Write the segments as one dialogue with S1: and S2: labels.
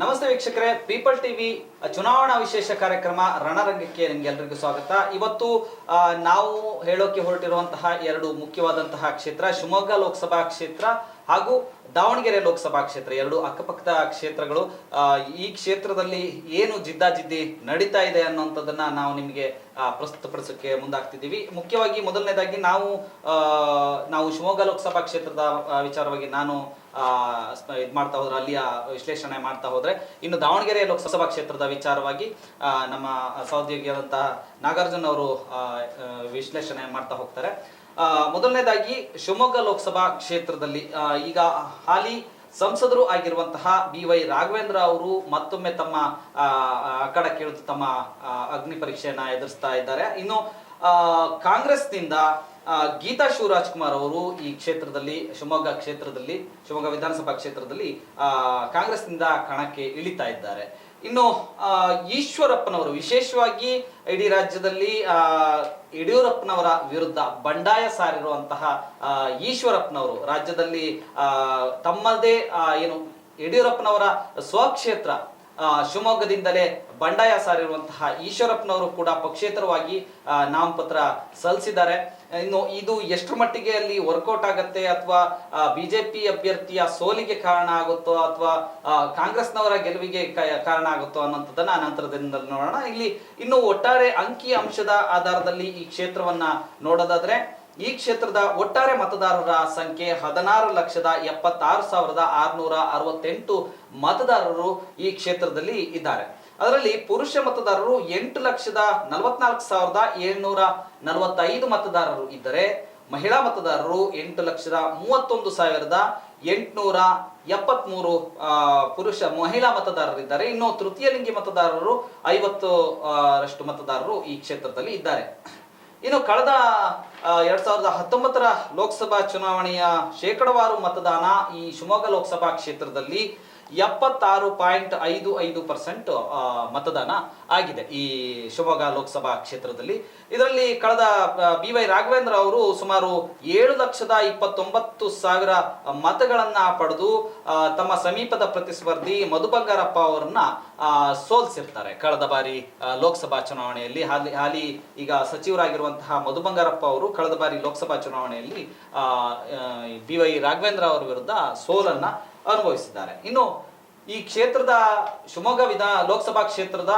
S1: ನಮಸ್ತೆ ವೀಕ್ಷಕರೇ. People TV ಚುನಾವಣಾ ವಿಶೇಷ ಕಾರ್ಯಕ್ರಮ ರಣರಂಗಕ್ಕೆ ನಿಮ್ಗೆಲ್ರಿಗೂ ಸ್ವಾಗತ. ಇವತ್ತು ನಾವು ಹೇಳೋಕೆ ಹೊರಟಿರುವಂತಹ ಎರಡು ಮುಖ್ಯವಾದಂತಹ ಕ್ಷೇತ್ರ, ಶಿವಮೊಗ್ಗ ಲೋಕಸಭಾ ಕ್ಷೇತ್ರ ಹಾಗೂ ದಾವಣಗೆರೆ ಲೋಕಸಭಾ ಕ್ಷೇತ್ರ, ಎರಡು ಅಕ್ಕಪಕ್ಕದ ಕ್ಷೇತ್ರಗಳು ಈ ಕ್ಷೇತ್ರದಲ್ಲಿ ಏನು ಜಿದ್ದಾಜಿದ್ದಿ ನಡೀತಾ ಇದೆ ಅನ್ನುವಂಥದ್ದನ್ನ ನಾವು ನಿಮಗೆ ಪ್ರಸ್ತುತ ಪ್ರಸ್ತುತಪಡಿಸೋಕೆ ಮುಂದಾಗ್ತಿದ್ದೀವಿ. ಮುಖ್ಯವಾಗಿ ಮೊದಲನೇದಾಗಿ ನಾವು ನಾವು ಶಿವಮೊಗ್ಗ ಲೋಕಸಭಾ ಕ್ಷೇತ್ರದ ವಿಚಾರವಾಗಿ ನಾನು ಇದು ಮಾಡ್ತಾ ಹೋದ್ರೆ, ಅಲ್ಲಿಯ ವಿಶ್ಲೇಷಣೆ ಮಾಡ್ತಾ ಹೋದ್ರೆ, ಇನ್ನು ದಾವಣಗೆರೆ ಲೋಕಸಭಾ ಕ್ಷೇತ್ರದ ವಿಚಾರವಾಗಿ ನಮ್ಮ ಸಹೋದ್ಯೋಗಿಯಾದಂತಹ ನಾಗಾರ್ಜುನ್ ಅವರು ವಿಶ್ಲೇಷಣೆ ಮಾಡ್ತಾ ಹೋಗ್ತಾರೆ. ಮೊದಲನೇದಾಗಿ ಶಿವಮೊಗ್ಗ ಲೋಕಸಭಾ ಕ್ಷೇತ್ರದಲ್ಲಿ ಈಗ ಹಾಲಿ ಸಂಸದರು ಆಗಿರುವಂತಹ ಬಿ ವೈ ರಾಘವೇಂದ್ರ ಅವರು ಮತ್ತೊಮ್ಮೆ ತಮ್ಮ ಇಳಿದು ತಮ್ಮ ಅಗ್ನಿ ಪರೀಕ್ಷೆಯನ್ನ ಎದುರಿಸ್ತಾ ಇದ್ದಾರೆ. ಇನ್ನು ಕಾಂಗ್ರೆಸ್ನಿಂದ ನಿಂದ ಗೀತಾ ಶಿವರಾಜ್ಕುಮಾರ್ ಅವರು ಈ ಕ್ಷೇತ್ರದಲ್ಲಿ, ಶಿವಮೊಗ್ಗ ಕ್ಷೇತ್ರದಲ್ಲಿ, ಶಿವಮೊಗ್ಗ ವಿಧಾನಸಭಾ ಕ್ಷೇತ್ರದಲ್ಲಿ ಕಾಂಗ್ರೆಸ್ನಿಂದ ಕಣಕ್ಕೆ ಇಳಿತಾ ಇದ್ದಾರೆ. ಇನ್ನು ಈಶ್ವರಪ್ಪನವರು, ವಿಶೇಷವಾಗಿ ಇಡೀ ರಾಜ್ಯದಲ್ಲಿ ಯಡಿಯೂರಪ್ಪನವರ ವಿರುದ್ಧ ಬಂಡಾಯ ಸಾರಿರುವಂತಹ ಈಶ್ವರಪ್ಪನವರು, ರಾಜ್ಯದಲ್ಲಿ ತಮ್ಮದೇ ಏನು ಯಡಿಯೂರಪ್ಪನವರ ಸ್ವಕ್ಷೇತ್ರ ಶಿವಮೊಗ್ಗದಿಂದಲೇ ಬಂಡಾಯ ಸಾರಿರುವಂತಹ ಈಶ್ವರಪ್ಪನವರು ಕೂಡ ಪಕ್ಷೇತರವಾಗಿ ನಾಮಪತ್ರ ಸಲ್ಲಿಸಿದ್ದಾರೆ. ಇನ್ನು ಇದು ಎಷ್ಟರ ಮಟ್ಟಿಗೆ ಅಲ್ಲಿ ವರ್ಕೌಟ್ ಆಗತ್ತೆ ಅಥವಾ ಬಿಜೆಪಿ ಅಭ್ಯರ್ಥಿಯ ಸೋಲಿಗೆ ಕಾರಣ ಆಗುತ್ತೋ ಅಥವಾ ಕಾಂಗ್ರೆಸ್ನವರ ಗೆಲುವಿಗೆ ಕಾರಣ ಆಗುತ್ತೋ ಅನ್ನೋಂಥದ್ದನ್ನ ಅನಂತರದಿಂದ ನೋಡೋಣ. ಇಲ್ಲಿ ಇನ್ನು ಒಟ್ಟಾರೆ ಅಂಕಿ ಅಂಶದ ಆಧಾರದಲ್ಲಿ ಈ ಕ್ಷೇತ್ರವನ್ನ ನೋಡೋದಾದ್ರೆ ಈ ಕ್ಷೇತ್ರದ ಒಟ್ಟಾರೆ ಮತದಾರರ ಸಂಖ್ಯೆ ಹದಿನಾರು ಲಕ್ಷದ ಎಪ್ಪತ್ತಾರು ಸಾವಿರದ ಆರುನೂರ ಅರವತ್ತೆಂಟು ಮತದಾರರು ಈ ಕ್ಷೇತ್ರದಲ್ಲಿ ಇದ್ದಾರೆ. ಅದರಲ್ಲಿ ಪುರುಷ ಮತದಾರರು ಎಂಟು ಲಕ್ಷದ ನಲವತ್ನಾಲ್ಕು ಸಾವಿರದ ಏಳ್ನೂರ ನಲವತ್ತೈದು ಮತದಾರರು ಇದ್ದರೆ, ಮಹಿಳಾ ಮತದಾರರು ಎಂಟು ಲಕ್ಷದ ಮೂವತ್ತೊಂದು ಸಾವಿರದ ಎಂಟುನೂರ ಎಪ್ಪತ್ಮೂರು ಪುರುಷ ಮಹಿಳಾ ಮತದಾರರಿದ್ದಾರೆ ಇನ್ನು ತೃತೀಯ ಲಿಂಗಿ ಮತದಾರರು ಐವತ್ತು ರಷ್ಟು ಮತದಾರರು ಈ ಕ್ಷೇತ್ರದಲ್ಲಿ ಇದ್ದಾರೆ. ಇನ್ನು ಕಳೆದ ಎರಡ್ ಸಾವಿರದ ಹತ್ತೊಂಬತ್ತರ ಲೋಕಸಭಾ ಚುನಾವಣೆಯ ಶೇಕಡವಾರು ಮತದಾನ ಈ ಶಿವಮೊಗ್ಗ ಲೋಕಸಭಾ ಕ್ಷೇತ್ರದಲ್ಲಿ ಎಪ್ಪತ್ತಾರು ಪಾಯಿಂಟ್ ಐದು ಐದು ಪರ್ಸೆಂಟ್ ಮತದಾನ ಆಗಿದೆ ಈ ಶಿವಮೊಗ್ಗ ಲೋಕಸಭಾ ಕ್ಷೇತ್ರದಲ್ಲಿ. ಇದರಲ್ಲಿ ಕಳೆದ ಬಿ ವೈ ರಾಘವೇಂದ್ರ ಅವರು ಸುಮಾರು ಏಳು ಲಕ್ಷದ ಇಪ್ಪತ್ತೊಂಬತ್ತು ಸಾವಿರ ಮತಗಳನ್ನ ಪಡೆದು ತಮ್ಮ ಸಮೀಪದ ಪ್ರತಿಸ್ಪರ್ಧಿ ಮಧು ಬಂಗಾರಪ್ಪ ಅವರನ್ನ ಸೋಲ್ಸಿರ್ತಾರೆ. ಕಳೆದ ಬಾರಿ ಲೋಕಸಭಾ ಚುನಾವಣೆಯಲ್ಲಿ ಹಾಲಿ ಹಾಲಿ ಈಗ ಸಚಿವರಾಗಿರುವಂತಹ ಮಧು ಬಂಗಾರಪ್ಪ ಅವರು ಕಳೆದ ಬಾರಿ ಲೋಕಸಭಾ ಚುನಾವಣೆಯಲ್ಲಿ ಬಿ ವೈ ರಾಘವೇಂದ್ರ ಅವರ ವಿರುದ್ಧ ಸೋಲನ್ನ ಅನುಭವಿಸಿದ್ದಾರೆ. ಇನ್ನು ಈ ಕ್ಷೇತ್ರದ ಶಿವಮೊಗ್ಗ ವಿಧಾ, ಲೋಕಸಭಾ ಕ್ಷೇತ್ರದ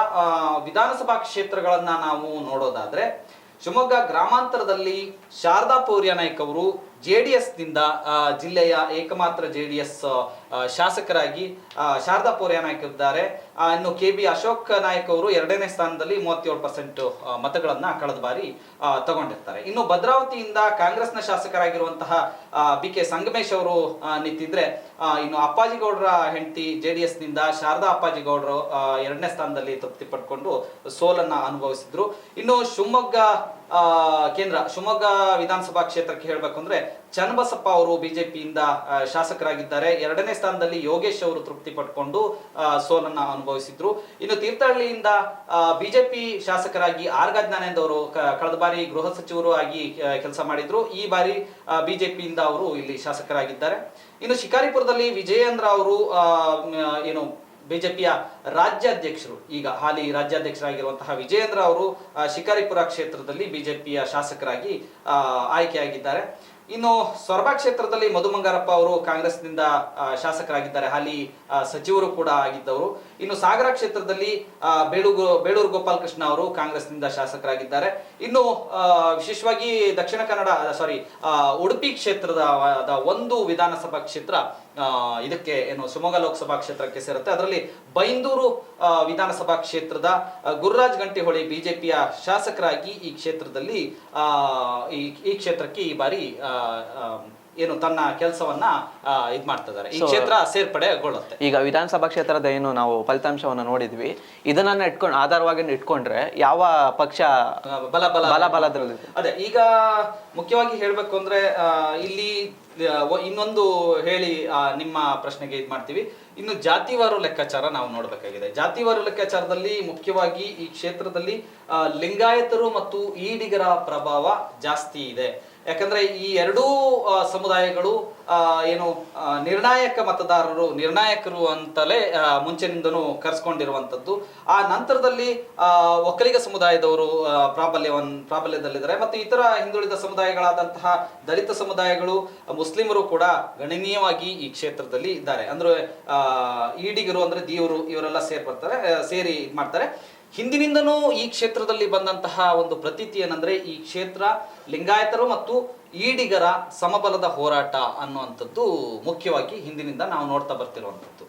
S1: ವಿಧಾನಸಭಾ ಕ್ಷೇತ್ರಗಳನ್ನ ನಾವು ನೋಡೋದಾದ್ರೆ, ಶಿವಮೊಗ್ಗ ಗ್ರಾಮಾಂತರದಲ್ಲಿ ಶಾರದಾ ಪೌರ್ಯ ನಾಯ್ಕ ಅವರು ಜೆ ಡಿ ಎಸ್ನಿಂದ ಜಿಲ್ಲೆಯ ಏಕಮಾತ್ರ ಜೆ ಡಿ ಎಸ್ ಶಾಸಕರಾಗಿ ಶಾರದಾ ಪೂರ್ ಏನಾಗಿದ್ದಾರೆ ಇನ್ನು ಕೆ ಬಿ ಅಶೋಕ್ ನಾಯಕ್ ಅವರು ಎರಡನೇ ಸ್ಥಾನದಲ್ಲಿ ಮೂವತ್ತೇಳು ಪರ್ಸೆಂಟ್ ಮತಗಳನ್ನ ಕಳೆದ ಬಾರಿ ತಗೊಂಡಿರ್ತಾರೆ. ಇನ್ನು ಭದ್ರಾವತಿಯಿಂದ ಕಾಂಗ್ರೆಸ್ನ ಶಾಸಕರಾಗಿರುವಂತಹ ಬಿ ಕೆ ಸಂಗಮೇಶ್ ಅವರು ನಿಂತಿದ್ರೆ ಇನ್ನು ಅಪ್ಪಾಜಿ ಗೌಡರ ಹೆಂಡತಿ ಜೆ ಡಿ ಎಸ್ನಿಂದ ಶಾರದಾ ಅಪ್ಪಾಜಿ ಗೌಡರು ಎರಡನೇ ಸ್ಥಾನದಲ್ಲಿ ತೃಪ್ತಿ ಪಡ್ಕೊಂಡು ಸೋಲನ್ನ ಅನುಭವಿಸಿದ್ರು. ಇನ್ನು ಶಿವಮೊಗ್ಗ ಕೇಂದ್ರ, ಶಿವಮೊಗ್ಗ ವಿಧಾನಸಭಾ ಕ್ಷೇತ್ರಕ್ಕೆ ಹೇಳಬೇಕು ಅಂದ್ರೆ ಚನ್ನಬಸಪ್ಪ ಅವರು ಬಿಜೆಪಿಯಿಂದ ಶಾಸಕರಾಗಿದ್ದಾರೆ. ಎರಡನೇ ಸ್ಥಾನದಲ್ಲಿ ಯೋಗೇಶ್ ಅವರು ತೃಪ್ತಿ ಪಟ್ಕೊಂಡು ಸೋಲನ್ನ ಅನುಭವಿಸಿದ್ರು. ಇನ್ನು ತೀರ್ಥಹಳ್ಳಿಯಿಂದ ಬಿಜೆಪಿ ಶಾಸಕರಾಗಿ ಆರ್ ಜ್ಞಾನೇಂದ್ರ ಅವರು ಕಳೆದ ಬಾರಿ ಗೃಹ ಸಚಿವರು ಆಗಿ ಕೆಲಸ ಮಾಡಿದ್ರು. ಈ ಬಾರಿ ಬಿಜೆಪಿಯಿಂದ ಅವರು ಇಲ್ಲಿ ಶಾಸಕರಾಗಿದ್ದಾರೆ. ಇನ್ನು ಶಿಕಾರಿಪುರದಲ್ಲಿ ವಿಜಯೇಂದ್ರ ಅವರು ಏನು, ಬಿಜೆಪಿಯ ರಾಜ್ಯಾಧ್ಯಕ್ಷರು. ಈಗ ಹಾಲಿ ರಾಜ್ಯಾಧ್ಯಕ್ಷರಾಗಿರುವಂತಹ ವಿಜಯೇಂದ್ರ ಅವರು ಶಿಕಾರಿಪುರ ಕ್ಷೇತ್ರದಲ್ಲಿ ಬಿಜೆಪಿಯ ಶಾಸಕರಾಗಿ ಆಯ್ಕೆಯಾಗಿದ್ದಾರೆ. ಇನ್ನು ಸೊರಬ ಕ್ಷೇತ್ರದಲ್ಲಿ ಮಧು ಮಂಗಾರಪ್ಪ ಅವರು ಕಾಂಗ್ರೆಸ್ನಿಂದ ಶಾಸಕರಾಗಿದ್ದಾರೆ. ಹಾಲಿ ಸಚಿವರು ಕೂಡ ಆಗಿದ್ದವರು. ಇನ್ನು ಸಾಗರ ಕ್ಷೇತ್ರದಲ್ಲಿ ಬೇಳೂರು ಬೇಳೂರು ಗೋಪಾಲಕೃಷ್ಣ ಅವರು ಕಾಂಗ್ರೆಸ್ನಿಂದ ಶಾಸಕರಾಗಿದ್ದಾರೆ. ಇನ್ನು ವಿಶೇಷವಾಗಿ ದಕ್ಷಿಣ ಕನ್ನಡ, ಸಾರಿ ಉಡುಪಿ ಕ್ಷೇತ್ರದ ಒಂದು ವಿಧಾನಸಭಾ ಕ್ಷೇತ್ರ ಇದಕ್ಕೆ ಏನು ಶಿವಮೊಗ್ಗ ಲೋಕಸಭಾ ಕ್ಷೇತ್ರಕ್ಕೆ ಸೇರುತ್ತೆ. ಅದರಲ್ಲಿ ಬೈಂದೂರು ವಿಧಾನಸಭಾ ಕ್ಷೇತ್ರದ ಗುರುರಾಜ್ ಗಂಟಿಹೊಳಿ ಬಿಜೆಪಿಯ ಶಾಸಕರಾಗಿ ಈ ಕ್ಷೇತ್ರದಲ್ಲಿ ಈ ಕ್ಷೇತ್ರಕ್ಕೆ ಈ ಬಾರಿ ಏನು ತನ್ನ ಕೆಲಸವನ್ನ ಇದು ಮಾಡ್ತಿದ್ದಾರೆ. ಈ ಕ್ಷೇತ್ರ ಸೇರ್ಪಡೆಗೊಳ್ಳುತ್ತೆ
S2: ಈಗ ವಿಧಾನಸಭಾ ಕ್ಷೇತ್ರದ ಏನು ನಾವು ಫಲಿತಾಂಶವನ್ನು ನೋಡಿದ್ವಿ. ಇದನ್ನ ಇಟ್ಕೊಂಡು ಆಧಾರವಾಗಿ ಇಟ್ಕೊಂಡ್ರೆ ಯಾವ ಪಕ್ಷ
S1: ಬಲಬಲ ಬಲ ಬಲ
S2: ಬಲ ಬಲದಲ್ಲಿ
S1: ಅದೇ ಈಗ ಮುಖ್ಯವಾಗಿ ಹೇಳ್ಬೇಕು ಅಂದ್ರೆ ಇಲ್ಲಿ ಇನ್ನೊಂದು ಹೇಳಿ ನಿಮ್ಮ ಪ್ರಶ್ನೆಗೆ ಇದು ಮಾಡ್ತೀವಿ. ಇನ್ನು ಜಾತಿವಾರು ಲೆಕ್ಕಾಚಾರ ನಾವು ನೋಡಬೇಕಾಗಿದೆ. ಜಾತಿವಾರು ಲೆಕ್ಕಾಚಾರದಲ್ಲಿ ಮುಖ್ಯವಾಗಿ ಈ ಕ್ಷೇತ್ರದಲ್ಲಿ ಲಿಂಗಾಯತರು ಮತ್ತು ಈಡಿಗರ ಪ್ರಭಾವ ಜಾಸ್ತಿ ಇದೆ. ಯಾಕಂದ್ರೆ ಈ ಎರಡೂ ಸಮುದಾಯಗಳು ಏನು ನಿರ್ಣಾಯಕ ಮತದಾರರು, ನಿರ್ಣಾಯಕರು ಅಂತಲೇ ಮುಂಚಿನಿಂದನೂ ಕರೆಸ್ಕೊಂಡಿರುವಂಥದ್ದು. ಆ ನಂತರದಲ್ಲಿ ಒಕ್ಕಲಿಗ ಸಮುದಾಯದವರು ಪ್ರಾಬಲ್ಯವನ್ನು ಪ್ರಾಬಲ್ಯವನ್ ಪ್ರಾಬಲ್ಯದಲ್ಲಿದ್ದಾರೆ. ಮತ್ತು ಇತರ ಹಿಂದುಳಿದ ಸಮುದಾಯಗಳಾದಂತಹ ದಲಿತ ಸಮುದಾಯಗಳು, ಮುಸ್ಲಿಮರು ಕೂಡ ಗಣನೀಯವಾಗಿ ಈ ಕ್ಷೇತ್ರದಲ್ಲಿ ಇದ್ದಾರೆ. ಅಂದ್ರೆ ಈಡಿಗರು ಅಂದ್ರೆ ದೇವರು ಇವರೆಲ್ಲ ಸೇರ್ಪಡ್ತಾರೆ ಸೇರಿ ಮಾಡ್ತಾರೆ. ಹಿಂದಿನಿಂದನೂ ಈ ಕ್ಷೇತ್ರದಲ್ಲಿ ಬಂದಂತಹ ಒಂದು ಪ್ರತೀತಿ ಏನಂದ್ರೆ ಈ ಕ್ಷೇತ್ರ ಲಿಂಗಾಯತರು ಮತ್ತು ಈಡಿಗರ ಸಮಬಲದ ಹೋರಾಟ ಅನ್ನುವಂಥದ್ದು ಮುಖ್ಯವಾಗಿ ಹಿಂದಿನಿಂದ ನಾವು ನೋಡ್ತಾ ಬರ್ತಿರುವಂಥದ್ದು.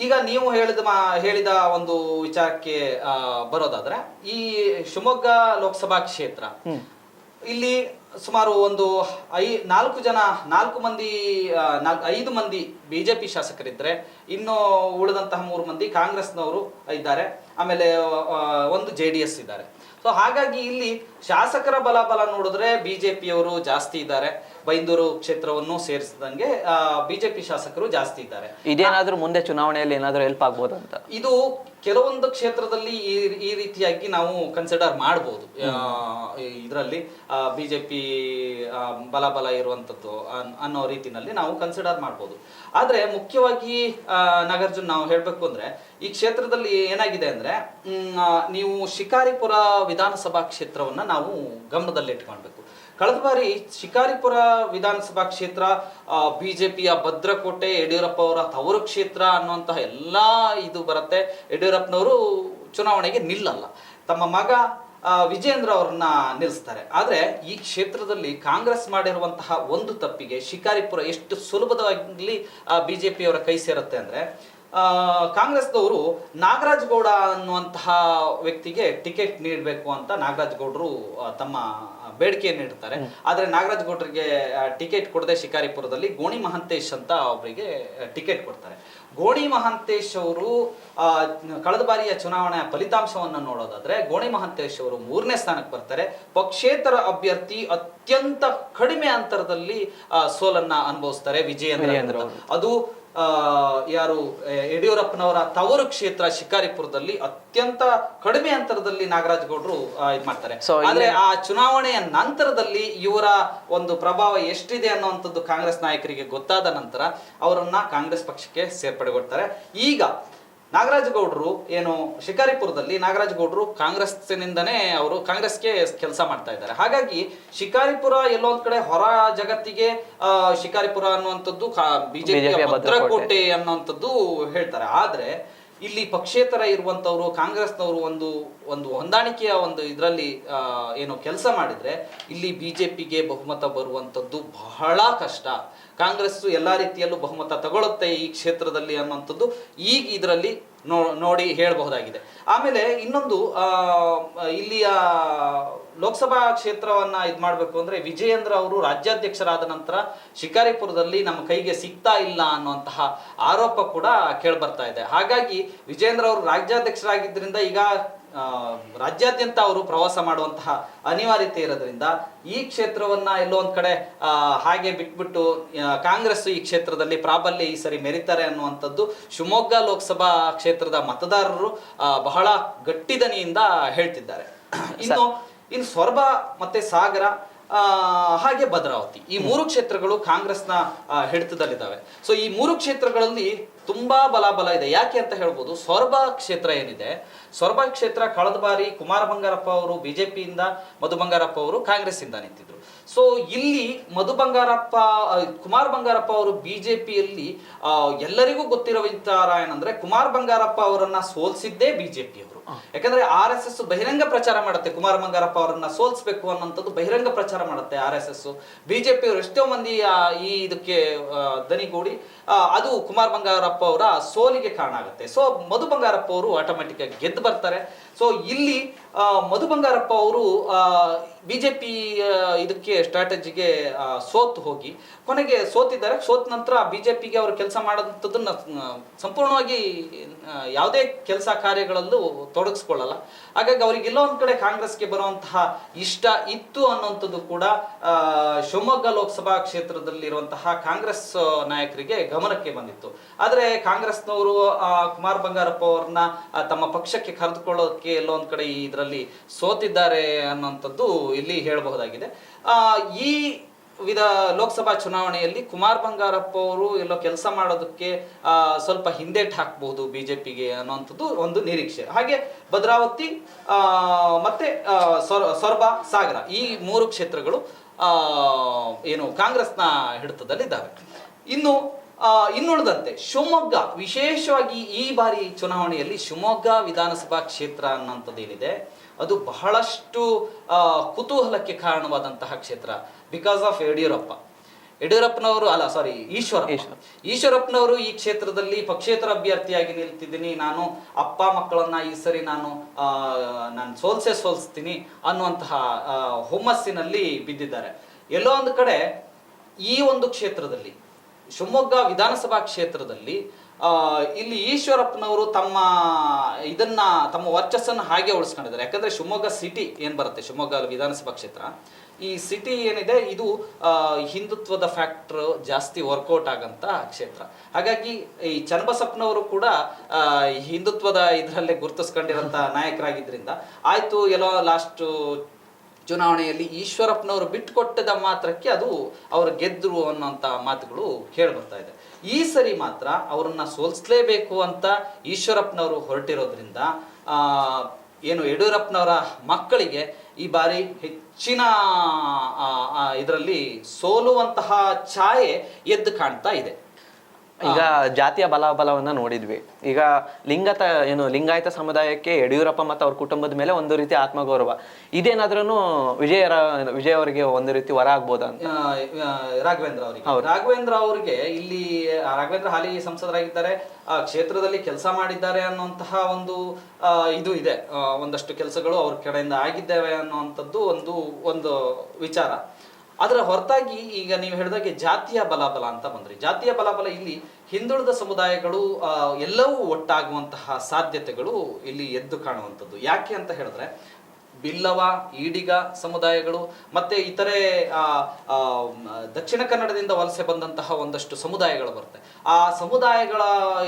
S1: ಈಗ ನೀವು ಹೇಳಿದ ಮಾ- ಹೇಳಿದ ಒಂದು ವಿಚಾರಕ್ಕೆ ಬರೋದಾದ್ರೆ ಈ ಶಿವಮೊಗ್ಗ ಲೋಕಸಭಾ ಕ್ಷೇತ್ರ ಇಲ್ಲಿ ಸುಮಾರು ಒಂದು ಐ ನಾಲ್ಕು ಜನ ನಾಲ್ಕು ಮಂದಿ ನಾಲ್ಕು ನಾಲ್- ಐದು ಮಂದಿ ಬಿಜೆಪಿ ಶಾಸಕರಿದ್ರೆ ಇನ್ನು ಉಳಿದಂತಹ ಮೂರು ಮಂದಿ ಕಾಂಗ್ರೆಸ್ನವರು ಇದ್ದಾರೆ. ಆಮೇಲೆ ಒಂದು ಜೆ ಇದ್ದಾರೆ. ಸೊ ಹಾಗಾಗಿ ಇಲ್ಲಿ ಶಾಸಕರ ಬಲ ಬಲ ನೋಡಿದ್ರೆ ಬಿಜೆಪಿಯವರು ಜಾಸ್ತಿ ಇದ್ದಾರೆ. ಬೈಂದೂರು ಕ್ಷೇತ್ರವನ್ನು ಸೇರಿಸಿದಂಗೆ ಬಿಜೆಪಿ ಶಾಸಕರು ಜಾಸ್ತಿ ಇದ್ದಾರೆ.
S2: ಇದೇನಾದ್ರೂ ಮುಂದೆ ಚುನಾವಣೆಯಲ್ಲಿ ಏನಾದ್ರೂ ಹೆಲ್ಪ್ ಆಗ್ಬೋದು ಅಂತ
S1: ಇದು ಕೆಲವೊಂದು ಕ್ಷೇತ್ರದಲ್ಲಿ ಈ ಈ ರೀತಿಯಾಗಿ ನಾವು ಕನ್ಸಿಡರ್ ಮಾಡಬಹುದು ಇದರಲ್ಲಿ ಬಿಜೆಪಿ ಬಲ ಬಲ ಇರುವಂಥದ್ದು ಅನ್- ಅನ್ನೋ ರೀತಿನಲ್ಲಿ ನಾವು ಕನ್ಸಿಡರ್ ಮಾಡ್ಬೋದು. ಆದ್ರೆ ಮುಖ್ಯವಾಗಿ ನಾಗಾರ್ಜುನ್ ನಾವು ಹೇಳಬೇಕು ಅಂದ್ರೆ ಈ ಕ್ಷೇತ್ರದಲ್ಲಿ ಏನಾಗಿದೆ ಅಂದ್ರೆ ನೀವು ಶಿಕಾರಿಪುರ ವಿಧಾನಸಭಾ ಕ್ಷೇತ್ರವನ್ನ ನಾವು ಗಮನದಲ್ಲಿಟ್ಕೊಳ್ಬೇಕು. ಕಳೆದ ಬಾರಿ ಶಿಕಾರಿಪುರ ವಿಧಾನಸಭಾ ಕ್ಷೇತ್ರ ಬಿಜೆಪಿಯ ಭದ್ರಕೋಟೆ, ಯಡಿಯೂರಪ್ಪ ಅವರ ತವರು ಕ್ಷೇತ್ರ ಅನ್ನುವಂತಹ ಎಲ್ಲ ಇದು ಬರುತ್ತೆ. ಯಡಿಯೂರಪ್ಪನವರು ಚುನಾವಣೆಗೆ ನಿಲ್ಲಲ್ಲ. ತಮ್ಮ ಮಗ ವಿಜೇಂದ್ರ ಅವ್ರನ್ನ ನಿಲ್ಲಿಸ್ತಾರೆ. ಆದರೆ ಈ ಕ್ಷೇತ್ರದಲ್ಲಿ ಕಾಂಗ್ರೆಸ್ ಮಾಡಿರುವಂತಹ ಒಂದು ತಪ್ಪಿಗೆ ಶಿಕಾರಿಪುರ ಎಷ್ಟು ಸುಲಭದಲ್ಲಿ ಪಿಯವರ ಕೈ ಸೇರುತ್ತೆ ಅಂದ್ರೆ ಕಾಂಗ್ರೆಸ್ದವರು ನಾಗರಾಜ್ ಗೌಡ ಅನ್ನುವಂತಹ ವ್ಯಕ್ತಿಗೆ ಟಿಕೆಟ್ ನೀಡಬೇಕು ಅಂತ ನಾಗರಾಜ್ ಗೌಡರು ತಮ್ಮ ಬೇಡಿಕೆಯನ್ನು ಇಡ್ತಾರೆ. ಆದ್ರೆ ನಾಗರಾಜ್ ಗೌಡರಿಗೆ ಟಿಕೆಟ್ ಕೊಡದೆ ಶಿಕಾರಿಪುರದಲ್ಲಿ ಗೋಣಿ ಮಹಂತೇಶ್ ಅಂತ ಅವರಿಗೆ ಟಿಕೆಟ್ ಕೊಡ್ತಾರೆ. ಗೋಣಿ ಮಹಂತೇಶ್ ಅವರು ಕಳೆದ ಬಾರಿಯ ಚುನಾವಣೆಯ ಫಲಿತಾಂಶವನ್ನು ನೋಡೋದಾದ್ರೆ ಗೋಣಿ ಮಹಂತೇಶ್ ಅವರು ಮೂರನೇ ಸ್ಥಾನಕ್ಕೆ ಬರ್ತಾರೆ. ಪಕ್ಷೇತರ ಅಭ್ಯರ್ಥಿ ಅತ್ಯಂತ ಕಡಿಮೆ ಅಂತರದಲ್ಲಿ ಸೋಲನ್ನ ಅನುಭವಿಸ್ತಾರೆ ವಿಜಯೇಂದ್ರ ಅದು ಯಾರು ಯಡಿಯೂರಪ್ಪನವರ ತವರು ಕ್ಷೇತ್ರ ಶಿಕಾರಿಪುರದಲ್ಲಿ ಅತ್ಯಂತ ಕಡಿಮೆ ಅಂತರದಲ್ಲಿ ನಾಗರಾಜ್ ಗೌಡರು ಇದು ಮಾಡ್ತಾರೆ. ಆದ್ರೆ ಆ ಚುನಾವಣೆಯ ನಂತರದಲ್ಲಿ ಇವರ ಒಂದು ಪ್ರಭಾವ ಎಷ್ಟಿದೆ ಅನ್ನುವಂಥದ್ದು ಕಾಂಗ್ರೆಸ್ ನಾಯಕರಿಗೆ ಗೊತ್ತಾದ ನಂತರ ಅವರನ್ನ ಕಾಂಗ್ರೆಸ್ ಪಕ್ಷಕ್ಕೆ ಸೇರ್ಪಡೆಗೊಳ್ತಾರೆ. ಈಗ ನಾಗರಾಜ್ ಗೌಡರು ಏನು ಶಿಕಾರಿಪುರದಲ್ಲಿ ನಾಗರಾಜ್ ಗೌಡರು ಕಾಂಗ್ರೆಸ್ನಿಂದನೇ ಅವರು ಕಾಂಗ್ರೆಸ್ಗೆ ಕೆಲಸ ಮಾಡ್ತಾ ಇದ್ದಾರೆ ಹಾಗಾಗಿ ಶಿಕಾರಿಪುರ ಎಲ್ಲೋ ಒಂದ್ ಕಡೆ ಹೊರ ಜಗತ್ತಿಗೆ ಶಿಕಾರಿಪುರ ಅನ್ನುವಂಥದ್ದು
S2: ಬಿಜೆಪಿ. ಭದ್ರಕೋಟೆ
S1: ಅನ್ನುವಂಥದ್ದು ಹೇಳ್ತಾರೆ ಆದ್ರೆ ಇಲ್ಲಿ ಪಕ್ಷೇತರ ಇರುವಂಥವರು, ಕಾಂಗ್ರೆಸ್ನವರು ಒಂದು ಒಂದು ಹೊಂದಾಣಿಕೆಯ ಒಂದು ಇದರಲ್ಲಿ ಏನು ಕೆಲಸ ಮಾಡಿದರೆ ಇಲ್ಲಿ ಬಿ ಜೆ ಪಿಗೆ ಬಹುಮತ ಬರುವಂಥದ್ದು ಬಹಳ ಕಷ್ಟ. ಕಾಂಗ್ರೆಸ್ಸು ಎಲ್ಲ ರೀತಿಯಲ್ಲೂ ಬಹುಮತ ತಗೊಳ್ಳುತ್ತೆ ಈ ಕ್ಷೇತ್ರದಲ್ಲಿ ಅನ್ನುವಂಥದ್ದು. ಈಗ ಇದರಲ್ಲಿ ನೋ, ನೋಡಿ ಹೇಳಬಹುದಾಗಿದೆ. ಆಮೇಲೆ ಇನ್ನೊಂದು ಇಲ್ಲಿಯ ಲೋಕಸಭಾ ಕ್ಷೇತ್ರವನ್ನ ಇದು ಮಾಡಬೇಕು ಅಂದ್ರೆ ವಿಜಯೇಂದ್ರ ಅವರು ರಾಜ್ಯಾಧ್ಯಕ್ಷರಾದ ನಂತರ ಶಿಕಾರಿಪುರದಲ್ಲಿ ನಮ್ಮ ಕೈಗೆ ಸಿಗ್ತಾ ಇಲ್ಲ ಅನ್ನುವಂತಹ ಆರೋಪ ಕೂಡ ಕೇಳ್ಬರ್ತಾ ಇದೆ. ಹಾಗಾಗಿ ವಿಜಯೇಂದ್ರ ಅವರು ರಾಜ್ಯಾಧ್ಯಕ್ಷರಾಗಿದ್ದರಿಂದ ಈಗ ರಾಜ್ಯಾದ್ಯಂತ ಅವರು ಪ್ರವಾಸ ಮಾಡುವಂತಹ ಅನಿವಾರ್ಯತೆ ಇರೋದ್ರಿಂದ ಈ ಕ್ಷೇತ್ರವನ್ನ ಎಲ್ಲೋ ಒಂದ್ ಕಡೆ ಹಾಗೆ ಬಿಟ್ಬಿಟ್ಟು ಕಾಂಗ್ರೆಸ್ ಈ ಕ್ಷೇತ್ರದಲ್ಲಿ ಪ್ರಾಬಲ್ಯ ಈ ಸರಿ ಮೆರಿತಾರೆ ಅನ್ನುವಂಥದ್ದು ಶಿವಮೊಗ್ಗ ಲೋಕಸಭಾ ಕ್ಷೇತ್ರದ ಮತದಾರರು ಬಹಳ ಗಟ್ಟಿದನಿಯಿಂದ ಹೇಳ್ತಿದ್ದಾರೆ. ಇನ್ನು ಇನ್ ಸೊರಬ ಮತ್ತೆ ಸಾಗರ ಹಾಗೆ ಭದ್ರಾವತಿ. ಈ ಮೂರು ಕ್ಷೇತ್ರಗಳು ಕಾಂಗ್ರೆಸ್ನ ಹಿಡಿತದಲ್ಲಿದ್ದಾವೆ. ಸೊ ಈ ಮೂರು ಕ್ಷೇತ್ರಗಳಲ್ಲಿ ತುಂಬಾ ಬಲಾಬಲ ಇದೆ. ಯಾಕೆ ಅಂತ ಹೇಳ್ಬೋದು, ಸೊರಬ ಕ್ಷೇತ್ರ ಏನಿದೆ, ಸೊರಬ ಕ್ಷೇತ್ರ ಕಳೆದ ಬಾರಿ ಕುಮಾರ ಬಂಗಾರಪ್ಪ ಅವರು ಬಿಜೆಪಿಯಿಂದ, ಮಧು ಬಂಗಾರಪ್ಪ ಅವರು ಕಾಂಗ್ರೆಸ್ ಇಂದ ನಿಂತಿದ್ರು. ಸೊ ಇಲ್ಲಿ ಮಧು ಬಂಗಾರಪ್ಪ ಕುಮಾರ್ ಬಂಗಾರಪ್ಪ ಅವರು ಬಿಜೆಪಿಯಲ್ಲಿ ಎಲ್ಲರಿಗೂ ಗೊತ್ತಿರೋ ವಿಚಾರ ಏನಂದ್ರೆ ಕುಮಾರ್ ಬಂಗಾರಪ್ಪ ಅವರನ್ನ ಸೋಲ್ಸಿದ್ದೇ ಬಿಜೆಪಿ ಅವರು ಯಾಕಂದ್ರೆ ಆರ್ ಎಸ್ ಎಸ್ ಬಹಿರಂಗ ಪ್ರಚಾರ ಮಾಡುತ್ತೆ. ಕುಮಾರ್ ಬಂಗಾರಪ್ಪ ಅವರನ್ನ ಸೋಲ್ಸ್ಬೇಕು ಅನ್ನೋಂಥದ್ದು ಬಹಿರಂಗ ಪ್ರಚಾರ ಮಾಡುತ್ತೆ ಆರ್ ಎಸ್ ಎಸ್. ಬಿಜೆಪಿ ಅವರು ಎಷ್ಟೋ ಮಂದಿ ಈ ಇದಕ್ಕೆ ದನಿಗೂಡಿ ಅದು ಕುಮಾರ್ ಬಂಗಾರಪ್ಪ ಅವರ ಸೋಲಿಗೆ ಕಾರಣ ಆಗುತ್ತೆ. ಸೊ ಮಧು ಬಂಗಾರಪ್ಪ ಅವರು ಆಟೋಮೆಟಿಕ್ ಆಗಿ ಗೆದ್ದು ಬರ್ತಾರೆ. ಸೊ ಇಲ್ಲಿ ಮಧು ಬಂಗಾರಪ್ಪ ಅವರು ಬಿಜೆಪಿ ಇದಕ್ಕೆ ಸ್ಟ್ರಾಟಜಿಗೆ ಸೋತು ಹೋಗಿ. ಕೊನೆಗೆ ಸೋತಿದ್ದಾರೆ. ಸೋತ ನಂತರ ಬಿಜೆಪಿಗೆ ಅವರು ಕೆಲಸ ಮಾಡೋಂಥದ್ದನ್ನು ಸಂಪೂರ್ಣವಾಗಿ ಯಾವುದೇ ಕೆಲಸ ಕಾರ್ಯಗಳಲ್ಲೂ ತೊಡಗಿಸ್ಕೊಳ್ಳಲ್ಲ. ಹಾಗಾಗಿ ಅವ್ರಿಗೆ ಎಲ್ಲೋ ಒಂದ್ ಕಡೆ ಕಾಂಗ್ರೆಸ್ಗೆ ಬರುವಂತಹ ಇಷ್ಟ ಇತ್ತು ಅನ್ನುವಂಥದ್ದು ಕೂಡ ಶಿವಮೊಗ್ಗ ಲೋಕಸಭಾ ಕ್ಷೇತ್ರದಲ್ಲಿರುವಂತಹ ಕಾಂಗ್ರೆಸ್ ನಾಯಕರಿಗೆ ಗಮನಕ್ಕೆ ಬಂದಿತ್ತು. ಆದರೆ ಕಾಂಗ್ರೆಸ್ನವರು ಕುಮಾರ್ ಬಂಗಾರಪ್ಪ ಅವ್ರನ್ನ ತಮ್ಮ ಪಕ್ಷಕ್ಕೆ ಕರೆದುಕೊಳ್ಳೋಕೆ ಎಲ್ಲೋ ಒಂದ್ ಕಡೆ ಇದರಲ್ಲಿ ಸೋತಿದ್ದಾರೆ ಅನ್ನುವಂಥದ್ದು ಇಲ್ಲಿ ಹೇಳಬಹುದಾಗಿದೆ. ಈ ವಿಧ ಲೋಕಸಭಾ ಚುನಾವಣೆಯಲ್ಲಿ ಕುಮಾರ್ ಬಂಗಾರಪ್ಪ ಅವರು ಎಲ್ಲೋ ಕೆಲಸ ಮಾಡೋದಕ್ಕೆ ಸ್ವಲ್ಪ ಹಿಂದೇಟ್ ಹಾಕಬಹುದು ಬಿಜೆಪಿಗೆ ಅನ್ನುವಂಥದ್ದು ಒಂದು ನಿರೀಕ್ಷೆ. ಹಾಗೆ ಭದ್ರಾವತಿ ಮತ್ತೆ ಸೊರಬ, ಸಾಗರ ಈ ಮೂರು ಕ್ಷೇತ್ರಗಳು ಏನು ಕಾಂಗ್ರೆಸ್ನ ಹಿಡಿತದಲ್ಲಿದ್ದಾವೆ. ಇನ್ನು ಇನ್ನುಳಿದಂತೆ ಶಿವಮೊಗ್ಗ, ವಿಶೇಷವಾಗಿ ಈ ಬಾರಿ ಚುನಾವಣೆಯಲ್ಲಿ ಶಿವಮೊಗ್ಗ ವಿಧಾನಸಭಾ ಕ್ಷೇತ್ರ ಅನ್ನೋಂಥದ್ದು ಏನಿದೆ? ಅದು ಬಹಳಷ್ಟು ಕುತೂಹಲಕ್ಕೆ ಕಾರಣವಾದಂತಹ ಕ್ಷೇತ್ರ. Because of Yediyurappa. ಯಡಿಯೂರಪ್ಪನವರು ಅಲ್ಲ ಸಾರಿ ಈಶ್ವರ
S2: ಈಶ್ವರಪ್ಪ.
S1: ಈಶ್ವರಪ್ಪನವರು ಈ ಕ್ಷೇತ್ರದಲ್ಲಿ ಪಕ್ಷೇತರ ಅಭ್ಯರ್ಥಿಯಾಗಿ ನಿಲ್ತಿದ್ದೀನಿ. ನಾನು ಅಪ್ಪ ಮಕ್ಕಳನ್ನ ಈ ಸರಿ ನಾನು ಆ, ನಾನು ಸೋಲ್ಸೆ ಸೋಲ್ಸ್ತೀನಿ ಅನ್ನುವಂತಹ ಹುಮ್ಮಸ್ಸಿನಲ್ಲಿ ಬಿದ್ದಿದ್ದಾರೆ. ಎಲ್ಲೋ ಒಂದು ಕಡೆ ಈ ಒಂದು ಕ್ಷೇತ್ರದಲ್ಲಿ ಶಿವಮೊಗ್ಗ ವಿಧಾನಸಭಾ ಕ್ಷೇತ್ರದಲ್ಲಿ ಇಲ್ಲಿ ಈಶ್ವರಪ್ಪನವರು ತಮ್ಮ ಇದನ್ನ, ತಮ್ಮ ವರ್ಚಸ್ಸನ್ನು ಹಾಗೆ ಉಳಿಸ್ಕೊಂಡಿದ್ದಾರೆ. ಯಾಕಂದ್ರೆ ಶಿವಮೊಗ್ಗ ಸಿಟಿ ಏನ್ ಬರುತ್ತೆ? ಶಿವಮೊಗ್ಗ ವಿಧಾನಸಭಾ ಕ್ಷೇತ್ರ. ಈ ಸಿಟಿ ಏನಿದೆ? ಇದು ಹಿಂದುತ್ವದ ಫ್ಯಾಕ್ಟರ್ ಜಾಸ್ತಿ ವರ್ಕೌಟ್ ಆಗಂತ ಕ್ಷೇತ್ರ. ಹಾಗಾಗಿ ಈ ಚನ್ನಬಸಪ್ಪನವರು ಕೂಡ ಹಿಂದುತ್ವದ ಇದರಲ್ಲೇ ಗುರುತಿಸ್ಕೊಂಡಿರೋಂಥ ನಾಯಕರಾಗಿದ್ದರಿಂದ ಆಯ್ತು, ಎಲ್ಲೋ ಲಾಸ್ಟ್ ಚುನಾವಣೆಯಲ್ಲಿ ಈಶ್ವರಪ್ಪನವರು ಬಿಟ್ಟುಕೊಟ್ಟದ ಮಾತ್ರಕ್ಕೆ ಅದು ಅವರು ಗೆದ್ರು ಅನ್ನೋಂಥ ಮಾತುಗಳು ಕೇಳಿ ಬರ್ತಾ ಇದೆ. ಈ ಸರಿ ಮಾತ್ರ ಅವರನ್ನ ಸೋಲಿಸಲೇಬೇಕು ಅಂತ ಈಶ್ವರಪ್ಪನವರು ಹೊರಟಿರೋದ್ರಿಂದ ಏನು ಯಡಿಯೂರಪ್ಪನವರ ಮಕ್ಕಳಿಗೆ ಈ ಬಾರಿ ಹೆಚ್ಚಿನ ಇದರಲ್ಲಿ ಸೋಲುವಂತಹ ಛಾಯೆ ಎದ್ದು ಕಾಣ್ತಾ ಇದೆ.
S2: ಈಗ ಜಾತಿಯ ಬಲಾಬಲವನ್ನ ನೋಡಿದ್ವಿ. ಈಗ ಲಿಂಗತ ಏನು ಲಿಂಗಾಯತ ಸಮುದಾಯಕ್ಕೆ ಯಡಿಯೂರಪ್ಪ ಮತ್ತು ಅವ್ರ ಕುಟುಂಬದ ಮೇಲೆ ಒಂದು ರೀತಿ ಆತ್ಮಗೌರವ. ಇದೇನಾದ್ರೂ ವಿಜಯ ವಿಜಯ್ ಅವರಿಗೆ ಒಂದು ರೀತಿ ವರ ಆಗ್ಬೋದ ಅಂತ?
S1: ರಾಘವೇಂದ್ರ ಅವರಿಗೆ. ರಾಘವೇಂದ್ರ ಅವರಿಗೆ ಇಲ್ಲಿ ರಾಘವೇಂದ್ರ ಹಾಲಿ ಸಂಸದರಾಗಿದ್ದಾರೆ. ಆ ಕ್ಷೇತ್ರದಲ್ಲಿ ಕೆಲಸ ಮಾಡಿದ್ದಾರೆ ಅನ್ನುವಂತಹ ಒಂದು ಇದು ಇದೆ. ಒಂದಷ್ಟು ಕೆಲಸಗಳು ಅವ್ರ ಕಡೆಯಿಂದ ಆಗಿದ್ದೇವೆ ಅನ್ನುವಂಥದ್ದು ಒಂದು ಒಂದು ವಿಚಾರ. ಅದರ ಹೊರತಾಗಿ ಈಗ ನೀವು ಹೇಳಿದಾಗೆ ಜಾತಿಯ ಬಲಾಬಲ ಅಂತ ಬಂದ್ರಿ. ಜಾತಿಯ ಬಲಾಬಲ ಇಲ್ಲಿ ಹಿಂದುಳಿದ ಸಮುದಾಯಗಳು ಎಲ್ಲವೂ ಒಟ್ಟಾಗುವಂತಹ ಸಾಧ್ಯತೆಗಳು ಇಲ್ಲಿ ಎದ್ದು ಕಾಣುವಂಥದ್ದು. ಯಾಕೆ ಅಂತ ಹೇಳಿದ್ರೆ ಬಿಲ್ಲವ, ಈಡಿಗ ಸಮುದಾಯಗಳು ಮತ್ತೆ ಇತರೆ ದಕ್ಷಿಣ ಕನ್ನಡದಿಂದ ವಲಸೆ ಬಂದಂತಹ ಒಂದಷ್ಟು ಸಮುದಾಯಗಳು ಬರುತ್ತೆ. ಆ ಸಮುದಾಯಗಳ